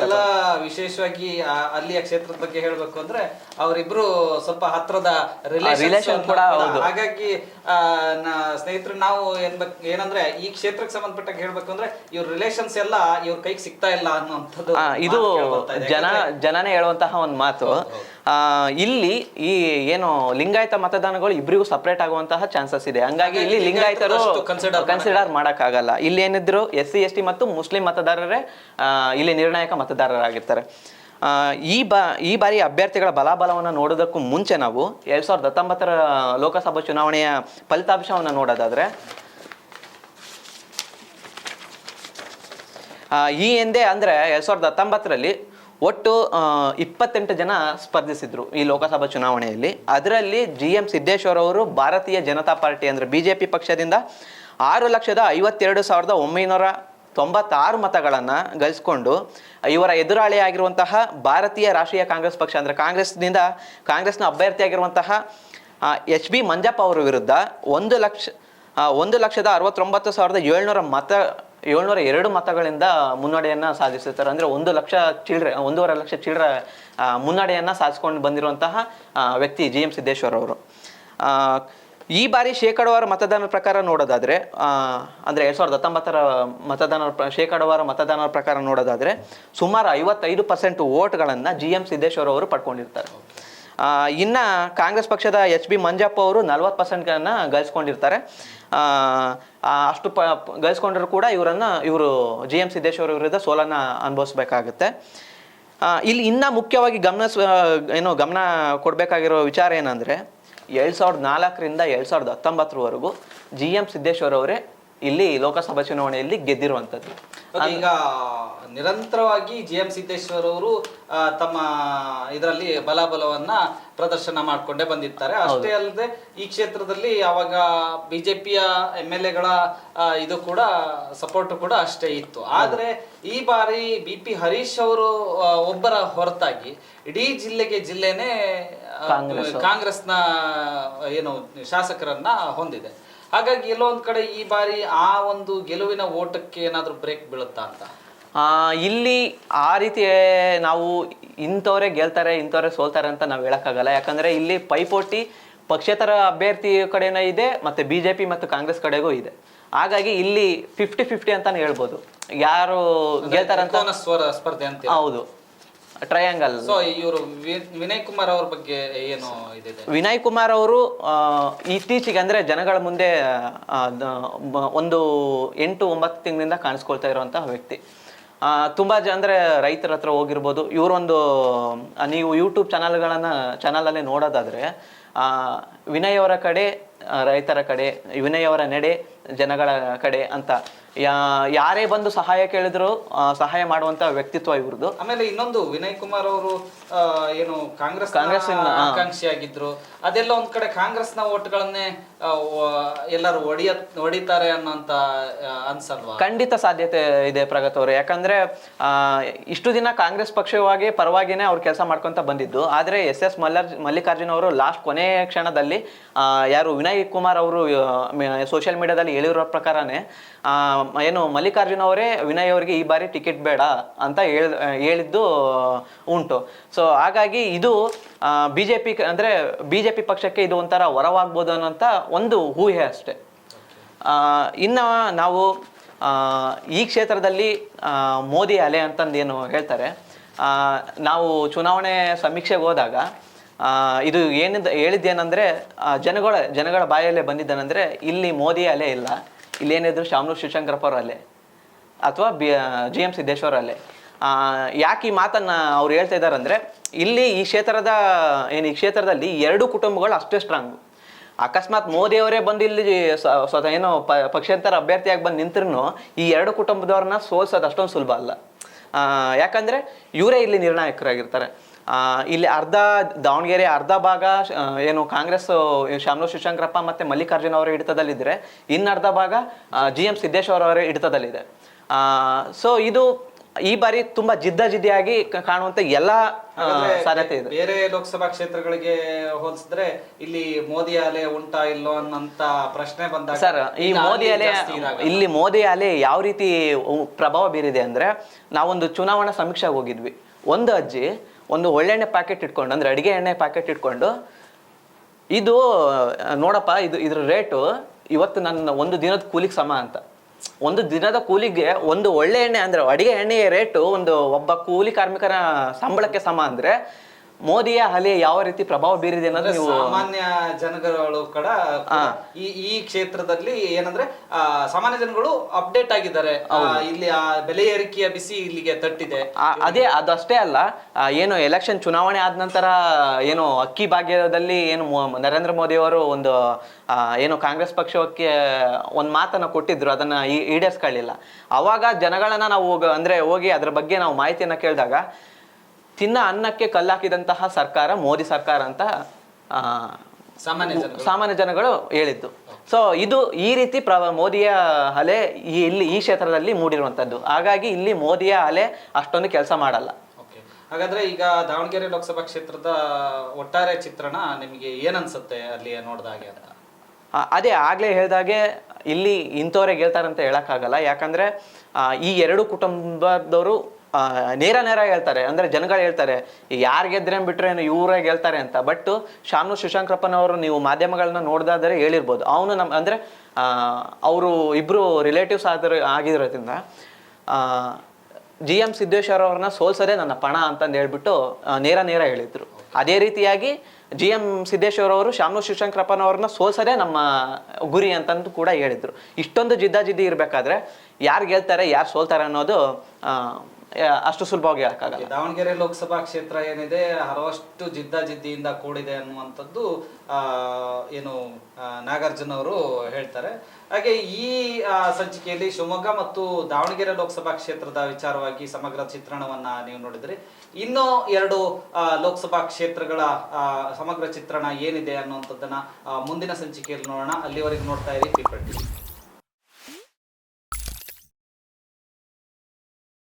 S1: ವಿಶೇಷವಾಗಿ ಅಲ್ಲಿಯ ಕ್ಷೇತ್ರದ ಬಗ್ಗೆ ಹೇಳ್ಬೇಕು ಅಂದ್ರೆ ಅವರಿಬ್ರು ಸ್ವಲ್ಪ ಹತ್ರದ ರಿಲೇಷನ್
S2: ಕೂಡ ಹೌದು.
S1: ಹಾಗಾಗಿ ಸ್ನೇಹಿತರು ನಾವು ಏನ್ಬೇಕು ಏನಂದ್ರೆ ಈ ಕ್ಷೇತ್ರಕ್ಕೆ ಸಂಬಂಧಪಟ್ಟಾಗ ಹೇಳ್ಬೇಕು ಅಂದ್ರೆ ಇವ್ರ ರಿಲೇಷನ್ಸ್ ಎಲ್ಲ ಇವ್ರ ಕೈಗೆ ಸಿಗ್ತಾ ಇಲ್ಲ ಅನ್ನುವಂಥದ್ದು
S2: ಇದು
S1: ಜನ
S2: ಜನ ಜನನೇ ಹೇಳುವಂತಹ ಒಂದು ಮಾತು. ಇಲ್ಲಿ ಈ ಏನು ಲಿಂಗಾಯತ ಮತದಾನಗಳು ಇಬ್ಬರಿಗೂ ಸಪ್ರೇಟ್ ಆಗುವಂತಹ ಚಾನ್ಸಸ್ ಇದೆ. ಹಂಗಾಗಿ ಇಲ್ಲಿ ಲಿಂಗಾಯತರು
S1: ಕನ್ಸಿಡರ್ ಮಾಡಕ್ ಆಗಲ್ಲ
S2: ಕನ್ಸಿಡರ್ ಮಾಡಕ್ಕಾಗಲ್ಲ. ಇಲ್ಲಿ ಏನಿದ್ರು ಎಸ್ ಸಿ ಎಸ್ ಟಿ ಮತ್ತು ಮುಸ್ಲಿಂ ಮತದಾರರೇ ಇಲ್ಲಿ ನಿರ್ಣಾಯಕ ಮತದಾರರಾಗಿರ್ತಾರೆ. ಈ ಬಾ ಈ ಬಾರಿ ಅಭ್ಯರ್ಥಿಗಳ ಬಲಾಬಲವನ್ನು ನೋಡೋದಕ್ಕೂ ಮುಂಚೆ ನಾವು ಎರಡ್ ಸಾವಿರದ ಹತ್ತೊಂಬತ್ತರ ಲೋಕಸಭಾ ಚುನಾವಣೆಯ ಫಲಿತಾಂಶವನ್ನು ನೋಡೋದಾದ್ರೆ ಈ ಹಿಂದೆ ಅಂದರೆ ಎರಡು ಸಾವಿರದ ಹತ್ತೊಂಬತ್ತರಲ್ಲಿ ಒಟ್ಟು ಇಪ್ಪತ್ತೆಂಟು ಜನ ಸ್ಪರ್ಧಿಸಿದ್ರು ಈ ಲೋಕಸಭಾ ಚುನಾವಣೆಯಲ್ಲಿ. ಅದರಲ್ಲಿ ಜಿ ಎಂ ಸಿದ್ದೇಶ್ವರ್ ಅವರು ಭಾರತೀಯ ಜನತಾ ಪಾರ್ಟಿ ಅಂದರೆ ಬಿ ಜೆ ಪಿ ಪಕ್ಷದಿಂದ ಆರು ಲಕ್ಷದ ಐವತ್ತೆರಡು ಸಾವಿರದ ಒಂಬೈನೂರ ತೊಂಬತ್ತಾರು ಮತಗಳನ್ನು ಗಳಿಸ್ಕೊಂಡು, ಇವರ ಎದುರಾಳಿಯಾಗಿರುವಂತಹ ಭಾರತೀಯ ರಾಷ್ಟ್ರೀಯ ಕಾಂಗ್ರೆಸ್ ಪಕ್ಷ ಅಂದರೆ ಕಾಂಗ್ರೆಸ್ನಿಂದ ಕಾಂಗ್ರೆಸ್ನ ಅಭ್ಯರ್ಥಿಯಾಗಿರುವಂತಹ ಎಚ್ ಬಿ ಮಂಜಪ್ಪ ಅವರ ವಿರುದ್ಧ ಒಂದು ಲಕ್ಷ ಒಂದು ಲಕ್ಷದ ಅರವತ್ತೊಂಬತ್ತು ಸಾವಿರದ ಏಳ್ನೂರ ಮತ ಏಳ್ನೂರ ಎರಡು ಮತಗಳಿಂದ ಮುನ್ನಡೆಯನ್ನ ಸಾಧಿಸುತ್ತಾರೆ. ಅಂದ್ರೆ ಒಂದು ಲಕ್ಷ ಚಿಲ್ಲರೆ ಒಂದೂವರೆ ಲಕ್ಷ ಚೀಲ್ರ ಮುನ್ನಡೆಯನ್ನು ಸಾಧಿಸ್ಕೊಂಡು ಬಂದಿರುವಂತಹ ವ್ಯಕ್ತಿ ಜಿ ಎಂ ಸಿದ್ದೇಶ್ವರ್ ಅವರು. ಈ ಬಾರಿ ಶೇಕಡವಾರು ಮತದಾನದ ಪ್ರಕಾರ ನೋಡೋದಾದ್ರೆ ಅಂದರೆ ಎರಡ್ ಸಾವಿರದ ಹತ್ತೊಂಬತ್ತರ ಮತದಾನ ಶೇಕಡವಾರು ಮತದಾನದ ಪ್ರಕಾರ ನೋಡೋದಾದ್ರೆ, ಸುಮಾರು ಐವತ್ತೈದು ಪರ್ಸೆಂಟ್ ಓಟ್ಗಳನ್ನು ಜಿ ಎಂ ಸಿದ್ದೇಶ್ವರ ಅವರು ಪಡ್ಕೊಂಡಿರ್ತಾರೆ. ಇನ್ನು ಕಾಂಗ್ರೆಸ್ ಪಕ್ಷದ ಎಚ್ ಬಿ ಮಂಜಪ್ಪ ಅವರು ನಲ್ವತ್ತು ಪರ್ಸೆಂಟ್ಗಳನ್ನು ಗಳಿಸ್ಕೊಂಡಿರ್ತಾರೆ. ಅಷ್ಟು ಪ ಗಳಿಸ್ಕೊಂಡ್ರು ಕೂಡ ಇವರನ್ನ ಇವರು ಜಿ ಎಂ ಸಿದ್ದೇಶ್ವರ ವಿರುದ್ಧ ಸೋಲನ್ನ ಅನುಭವಿಸ್ಬೇಕಾಗುತ್ತೆ. ಆ, ಇಲ್ಲಿ ಇನ್ನ ಮುಖ್ಯವಾಗಿ ಗಮನ ಏನು ಗಮನ ಕೊಡಬೇಕಾಗಿರೋ ವಿಚಾರ ಏನಂದ್ರೆ ಎರಡ್ ಸಾವಿರದ ನಾಲ್ಕರಿಂದ ಎರಡ್ ಸಾವಿರದ ಹತ್ತೊಂಬತ್ತರವರೆಗೂ ಜಿ ಎಂ ಸಿದ್ದೇಶ್ವರ ಅವರೇ ಇಲ್ಲಿ ಲೋಕಸಭಾ ಚುನಾವಣೆಯಲ್ಲಿ ಗೆದ್ದಿರುವಂಥದ್ದು.
S1: ಈಗ ನಿರಂತರವಾಗಿ ಜಿ ಎಂ ಸಿದ್ದೇಶ್ವರ್ ಅವರು ತಮ್ಮ ಇದರಲ್ಲಿ ಬಲಾಬಲವನ್ನ ಪ್ರದರ್ಶನ ಮಾಡ್ಕೊಂಡೇ ಬಂದಿರ್ತಾರೆ. ಅಷ್ಟೇ ಅಲ್ಲದೆ ಈ ಕ್ಷೇತ್ರದಲ್ಲಿ ಅವಾಗ ಬಿಜೆಪಿಯ ಎಂ ಎಲ್ ಎಗಳ ಇದು ಕೂಡ ಸಪೋರ್ಟ್ ಕೂಡ ಅಷ್ಟೇ ಇತ್ತು. ಆದ್ರೆ ಈ ಬಾರಿ ಬಿ ಪಿ ಹರೀಶ್ ಅವರು ಒಬ್ಬರ ಹೊರತಾಗಿ ಇಡೀ ಜಿಲ್ಲೆಗೆ ಜಿಲ್ಲೆನೇ ಕಾಂಗ್ರೆಸ್ನ ಏನು ಶಾಸಕರನ್ನ ಹೊಂದಿದೆ. ಹಾಗಾಗಿ ಎಲ್ಲೋ ಒಂದ್ ಕಡೆ ಈ ಬಾರಿ ಆ ಒಂದು ಗೆಲುವಿನ ಓಟಕ್ಕೆ ಏನಾದ್ರೂ ಬ್ರೇಕ್ ಬೀಳುತ್ತಾ ಅಂತ?
S2: ಇಲ್ಲಿ ಆ ರೀತಿ ನಾವು ಇಂಥವರೇ ಗೆಲ್ತಾರೆ ಇಂಥವ್ರೆ ಸೋಲ್ತಾರೆ ಅಂತ ನಾವು ಹೇಳೋಕ್ಕಾಗಲ್ಲ. ಯಾಕಂದ್ರೆ ಇಲ್ಲಿ ಪೈಪೋಟಿ ಪಕ್ಷೇತರ ಅಭ್ಯರ್ಥಿ ಕಡೆನೂ ಇದೆ ಮತ್ತೆ ಬಿಜೆಪಿ ಮತ್ತು ಕಾಂಗ್ರೆಸ್ ಕಡೆಗೂ ಇದೆ. ಹಾಗಾಗಿ ಇಲ್ಲಿ ಫಿಫ್ಟಿ ಫಿಫ್ಟಿ ಅಂತಾನೆ ಹೇಳ್ಬೋದು. ಯಾರು
S1: ಗೆಲ್ತಾರೆ ಅಂತ ಸ್ಪರ್ಧೆ ಅಂತ
S2: ಹೌದು. ಟ್ರಯಾಂಗಲ್
S1: ಸೊ ಇವರು ವಿನಯ್ ಕುಮಾರ್ ಅವ್ರ ಬಗ್ಗೆ ಏನು ಇದೆ
S2: ವಿನಯ್ ಕುಮಾರ್ ಅವರು ಇತ್ತೀಚೆಗೆ ಅಂದ್ರೆ ಜನಗಳ ಮುಂದೆ ಒಂದು ಎಂಟು ಒಂಬತ್ತು ತಿಂಗಳಿಂದ ಕಾಣಿಸ್ಕೊಳ್ತಾ ಇರುವಂತಹ ವ್ಯಕ್ತಿ. ತುಂಬಾ ಜ ಅಂದರೆ ರೈತರ ಹತ್ರ ಹೋಗಿರ್ಬೋದು. ಇವರೊಂದು ನೀವು ಯೂಟ್ಯೂಬ್ ಚಾನಲ್ಗಳನ್ನು, ಚಾನಲಲ್ಲಿ ನೋಡೋದಾದರೆ ವಿನಯವರ ಕಡೆ ರೈತರ ಕಡೆ, ವಿನಯ್ ಅವರ ನಡೆ, ಜನಗಳ ಕಡೆ ಅಂತ, ಯಾ, ಯಾರೇ ಬಂದು ಸಹಾಯ ಕೇಳಿದ್ರು ಸಹಾಯ ಮಾಡುವಂತ ವ್ಯಕ್ತಿತ್ವ ಇವ್ರದ್ದು.
S1: ಆಮೇಲೆ ಇನ್ನೊಂದು ವಿನಯ್ ಕುಮಾರ್ ಅವರು ಏನು ಕಾಂಗ್ರೆಸ್
S2: ಕಾಂಗ್ರೆಸ್.
S1: ಆಕಾಂಕ್ಷಿಯಾಗಿದ್ರು. ಅದೆಲ್ಲ ಒಂದ್ ಕಡೆ ಕಾಂಗ್ರೆಸ್ನ ಓಟ್ಗಳನ್ನೇ ಎಲ್ಲರೂ ಒಡಿಯ ಹೊಡಿತಾರೆ ಅನ್ನೋಂತ ಅನ್ಸಲ್ವಾ?
S2: ಖಂಡಿತ ಸಾಧ್ಯತೆ ಇದೆ ಪ್ರಗತ್ ಅವರು. ಯಾಕಂದ್ರೆ ಆ, ಇಷ್ಟು ದಿನ ಕಾಂಗ್ರೆಸ್ ಪಕ್ಷವಾಗಿ ಪರವಾಗಿನೇ ಅವ್ರು ಕೆಲಸ ಮಾಡ್ಕೊಂತ ಬಂದಿದ್ದು. ಆದ್ರೆ ಎಸ್ ಎಸ್ ಮಲ್ಲರ್ ಮಲ್ಲಿಕಾರ್ಜುನ್ ಅವರು ಲಾಸ್ಟ್ ಕೊನೆ ಕ್ಷಣದಲ್ಲಿ ಯಾರು ವಿನಯ್ ಕುಮಾರ್ ಅವರು ಸೋಷಿಯಲ್ ಮೀಡಿಯಾದಲ್ಲಿ ಹೇಳಿರೋ ಪ್ರಕಾರನೇ ಆ, ಏನು ಮಲ್ಲಿಕಾರ್ಜುನ್ ಅವರೇ ವಿನಯ್ ಅವರಿಗೆ ಈ ಬಾರಿ ಟಿಕೆಟ್ ಬೇಡ ಅಂತ ಹೇಳ್ ಹೇಳಿದ್ದು ಉಂಟು. ಸೊ ಹಾಗಾಗಿ ಇದು ಬಿ ಜೆ ಪಿ ಅಂದರೆ ಬಿ ಜೆ ಪಿ ಪಕ್ಷಕ್ಕೆ ಇದು ಒಂಥರ ವರವಾಗ್ಬೋದು ಅನ್ನೋಂಥ ಒಂದು ಊಹೆ ಅಷ್ಟೇ. ಇನ್ನು ನಾವು ಈ ಕ್ಷೇತ್ರದಲ್ಲಿ ಮೋದಿ ಅಲೆ ಅಂತಂದು ಏನು ಹೇಳ್ತಾರೆ ನಾವು ಚುನಾವಣೆ ಸಮೀಕ್ಷೆಗೆ ಹೋದಾಗ ಇದು ಏನಿದ್ದ ಹೇಳಿದ್ದೇನೆಂದರೆ ಜನಗಳ ಜನಗಳ ಬಾಯಲ್ಲೇ ಬಂದಿದ್ದೇನೆಂದರೆ, ಇಲ್ಲಿ ಮೋದಿ ಅಲೆ ಇಲ್ಲ ಇಲ್ಲಿ ಏನಿದ್ರು ಶಾಮನೂರ್ ಶಿವಶಂಕರಪ್ಪ ಅಲೆ, ಅಥವಾ ಬಿ ಜಿ ಎಂ ಸಿದ್ದೇಶ್ವರ ಅಲೆ. ಯಾಕೆ ಈ ಮಾತನ್ನ ಅವ್ರು ಹೇಳ್ತಾ ಇದ್ದಾರೆ ಅಂದ್ರೆ, ಇಲ್ಲಿ ಈ ಕ್ಷೇತ್ರದ, ಏನು ಈ ಕ್ಷೇತ್ರದಲ್ಲಿ ಎರಡು ಕುಟುಂಬಗಳು ಅಷ್ಟೇ ಸ್ಟ್ರಾಂಗ್ ಅಕಸ್ಮಾತ್ ಮೋದಿ ಅವರೇ ಬಂದು ಇಲ್ಲಿ ಸ್ವತಃ ಏನೋ ಪಕ್ಷಾಂತರ ಅಭ್ಯರ್ಥಿಯಾಗಿ ಬಂದು ನಿಂತ್ರೂ ಈ ಎರಡು ಕುಟುಂಬದವ್ರನ್ನ ಸೋಲ್ಸೋದು ಅಷ್ಟೊಂದು ಸುಲಭ ಅಲ್ಲ. ಯಾಕಂದರೆ ಇವರೇ ಇಲ್ಲಿ ನಿರ್ಣಾಯಕರಾಗಿರ್ತಾರೆ. ಇಲ್ಲಿ ಅರ್ಧ ದಾವಣಗೆರೆ, ಅರ್ಧ ಭಾಗ ಏನು ಕಾಂಗ್ರೆಸ್, ಶಾಮನೂರು ಶಿವಶಂಕರಪ್ಪ ಮತ್ತೆ ಮಲ್ಲಿಕಾರ್ಜುನ ಅವರ ಹಿಡಿತದಲ್ಲಿದ್ದರೆ ಇನ್ನರ್ಧ ಭಾಗ ಜಿ ಎಂ ಸಿದ್ದೇಶ್ವರ ಅವರ ಹಿಡಿತದಲ್ಲಿದೆ. ಸೊ ಇದು ಈ ಬಾರಿ ತುಂಬಾ ಜಿದ್ದಾಜಿದ್ದಿಯಾಗಿ ಜಿದ್ದಿಯಾಗಿ ಕಾಣುವಂತ ಎಲ್ಲ ಸಾಧ್ಯತೆ ಇದೆ.
S1: ಬೇರೆ ಲೋಕಸಭಾ ಕ್ಷೇತ್ರಗಳಿಗೆ ಹೋಲಿಸಿದ್ರೆ ಇಲ್ಲಿ ಮೋದಿ ಅಲೆ ಉಂಟಾ ಇಲ್ಲೋ ಅನ್ನಂತ ಪ್ರಶ್ನೆ ಬಂದ
S2: ಸರ್ ಈ ಮೋದಿ ಅಲೆ ಇಲ್ಲಿ ಮೋದಿ ಅಲೆ ಯಾವ ರೀತಿ ಪ್ರಭಾವ ಬೀರಿದೆ ಅಂದ್ರೆ ನಾವೊಂದು ಚುನಾವಣಾ ಸಮೀಕ್ಷೆಗೆ ಹೋಗಿದ್ವಿ. ಒಂದು ಅಜ್ಜಿ ಒಂದು ಒಳ್ಳೆಣ್ಣೆ ಪ್ಯಾಕೆಟ್ ಇಟ್ಕೊಂಡು ಅಂದ್ರೆ ಅಡಿಗೆ ಎಣ್ಣೆ ಪ್ಯಾಕೆಟ್ ಇಟ್ಕೊಂಡು ಇದು ನೋಡಪ್ಪ ಇದು ಇದ್ರ ರೇಟು ಇವತ್ತು ನನ್ನ ಒಂದು ದಿನದ ಕೂಲಿಗೆ ಸಮ ಅಂತ. ಒಂದು ದಿನದ ಕೂಲಿಗೆ ಒಂದು ಒಳ್ಳೆ ಎಣ್ಣೆ ಅಂದ್ರೆ ಅಡಿಗೆ ಎಣ್ಣೆಯ ರೇಟು ಒಂದು ಒಬ್ಬ ಕೂಲಿ ಕಾರ್ಮಿಕರ ಸಂಬಳಕ್ಕೆ ಸಮ ಅಂದ್ರೆ ಮೋದಿಯ ಹಲೆ ಯಾವ ರೀತಿ ಪ್ರಭಾವ ಬೀರಿದೆ ಅನ್ನೋದು ನೀವು
S1: ಸಾಮಾನ್ಯ ಜನಗಳು ಕೂಡ ಈ ಈ ಕ್ಷೇತ್ರದಲ್ಲಿ ಏನಂದ್ರೆ ಸಾಮಾನ್ಯ ಜನಗಳು ಅಪ್ಡೇಟ್ ಆಗಿದ್ದಾರೆ. ಇಲ್ಲಿ ಆ ಬೆಲೆ ಏರಿಕೆಯ ಬಿಸಿ ಇಲ್ಲಿಗೆ ತಟ್ಟಿದೆ.
S2: ಅದೇ ಅದಷ್ಟೇ ಅಲ್ಲ ಏನು ಎಲೆಕ್ಷನ್ ಚುನಾವಣೆ ಆದ ನಂತರ ಏನು ಅಕ್ಕಿ ಭಾಗ್ಯದಲ್ಲಿ ಏನು ನರೇಂದ್ರ ಮೋದಿ ಅವರು ಒಂದು ಏನು ಕಾಂಗ್ರೆಸ್ ಪಕ್ಷಕ್ಕೆ ಒಂದು ಮಾತನ್ನ ಕೊಟ್ಟಿದ್ರು ಅದನ್ನ ಈ- ಈಡೇರಿಸ್ಕೊಳ್ಳಿಲ್ಲ. ಅವಾಗ ಜನಗಳನ್ನ ನಾವು ಅಂದ್ರೆ ಹೋಗಿ ಅದ್ರ ಬಗ್ಗೆ ನಾವು ಮಾಹಿತಿಯನ್ನ ಕೇಳಿದಾಗ ತಿನ್ನ ಅನ್ನಕ್ಕೆ ಕಲ್ಲಾಕಿದಂತಹ ಸರ್ಕಾರ ಮೋದಿ ಸರ್ಕಾರ ಅಂತ
S1: ಸಾಮಾನ್ಯ
S2: ಸಾಮಾನ್ಯ ಜನಗಳು ಹೇಳಿದ್ದು. ಸೊ ಇದು ಈ ರೀತಿ ಪ್ರ ಮೋದಿಯ ಅಲೆ ಈ ಇಲ್ಲಿ ಈ ಕ್ಷೇತ್ರದಲ್ಲಿ ಮೂಡಿರುವಂಥದ್ದು. ಹಾಗಾಗಿ ಇಲ್ಲಿ ಮೋದಿಯ ಅಲೆ ಅಷ್ಟೊಂದು ಕೆಲಸ ಮಾಡಲ್ಲ.
S1: ಓಕೆ. ಹಾಗಾದ್ರೆ ಈಗ ದಾವಣಗೆರೆ ಲೋಕಸಭಾ ಕ್ಷೇತ್ರದ ಒಟ್ಟಾರೆ ಚಿತ್ರಣ ನಿಮಗೆ ಏನನ್ಸುತ್ತೆ ಅಲ್ಲಿ ನೋಡಿದಾಗೆ ಅಂತ?
S2: ಅದೇ ಆಗ್ಲೇ ಹೇಳಿದಾಗೆ ಇಲ್ಲಿ ಇಂಥವ್ರೆ ಗೆಲ್ತಾರಂತ ಹೇಳಕ್ಕಾಗಲ್ಲ. ಯಾಕಂದ್ರೆ ಈ ಎರಡು ಕುಟುಂಬದವರು ನೇರ ನೇರ ಹೇಳ್ತಾರೆ. ಅಂದರೆ ಜನಗಳು ಹೇಳ್ತಾರೆ ಯಾರು ಗೆದ್ರೆ ಬಿಟ್ರೆ ಇವರೇ ಗೆಲ್ತಾರೆ ಅಂತ. ಬಟ್ ಶಾನು ಶಿವಶಂಕರಪ್ಪನವರು ನೀವು ಮಾಧ್ಯಮಗಳನ್ನ ನೋಡ್ದಾದ್ರೆ ಹೇಳಿರ್ಬೋದು. ಅವನು ನಮ್ಮ ಅಂದರೆ ಅವರು ಇಬ್ಬರು ರಿಲೇಟಿವ್ಸ್ ಆದ್ರ, ಆಗಿರೋದ್ರಿಂದ ಜಿ ಎಂ ಸಿದ್ದೇಶ್ವರ ಅವ್ರನ್ನ ಸೋಲ್ಸೋದೇ ನನ್ನ ಪಣ ಅಂತಂದು ಹೇಳ್ಬಿಟ್ಟು ನೇರ ನೇರ ಹೇಳಿದ್ರು. ಅದೇ ರೀತಿಯಾಗಿ ಜಿ ಎಂ ಸಿದ್ದೇಶ್ವರ ಅವರು ಶಾಮು ಶಿವಶಂಕರಪ್ಪನವ್ರನ್ನ ಸೋಲ್ಸೋದೇ ನಮ್ಮ ಗುರಿ ಅಂತಂದು ಕೂಡ ಹೇಳಿದರು. ಇಷ್ಟೊಂದು ಜಿದ್ದಾಜಿದ್ದಿ ಇರಬೇಕಾದ್ರೆ ಯಾರು ಗೆಲ್ತಾರೆ, ಯಾರು ಸೋಲ್ತಾರೆ ಅನ್ನೋದು ಅಷ್ಟು ಸುಲಭವಾಗಿ ಹೇಳಕ್ಕಾಗಲ್ಲ
S1: ದಾವಣಗೆರೆ ಲೋಕಸಭಾ ಕ್ಷೇತ್ರ ಏನಿದೆ, ಹಲವಷ್ಟು ಜಿದ್ದಾಜಿದ್ದಿಯಿಂದ ಕೂಡಿದೆ ಅನ್ನುವಂಥದ್ದು ಏನು ನಾಗಾರ್ಜುನ ಅವರು ಹೇಳ್ತಾರೆ. ಹಾಗೆ ಈ ಸಂಚಿಕೆಯಲ್ಲಿ ಶಿವಮೊಗ್ಗ ಮತ್ತು ದಾವಣಗೆರೆ ಲೋಕಸಭಾ ಕ್ಷೇತ್ರದ ವಿಚಾರವಾಗಿ ಸಮಗ್ರ ಚಿತ್ರಣವನ್ನ ನೀವು ನೋಡಿದ್ರಿ. ಇನ್ನು ಎರಡು ಲೋಕಸಭಾ ಕ್ಷೇತ್ರಗಳ ಸಮಗ್ರ ಚಿತ್ರಣ ಏನಿದೆ ಅನ್ನುವಂಥದ್ದನ್ನ ಮುಂದಿನ ಸಂಚಿಕೆಯಲ್ಲಿ ನೋಡೋಣ. ಅಲ್ಲಿವರೆಗೆ ನೋಡ್ತಾ ಇರಿ ಪೀಪಲ್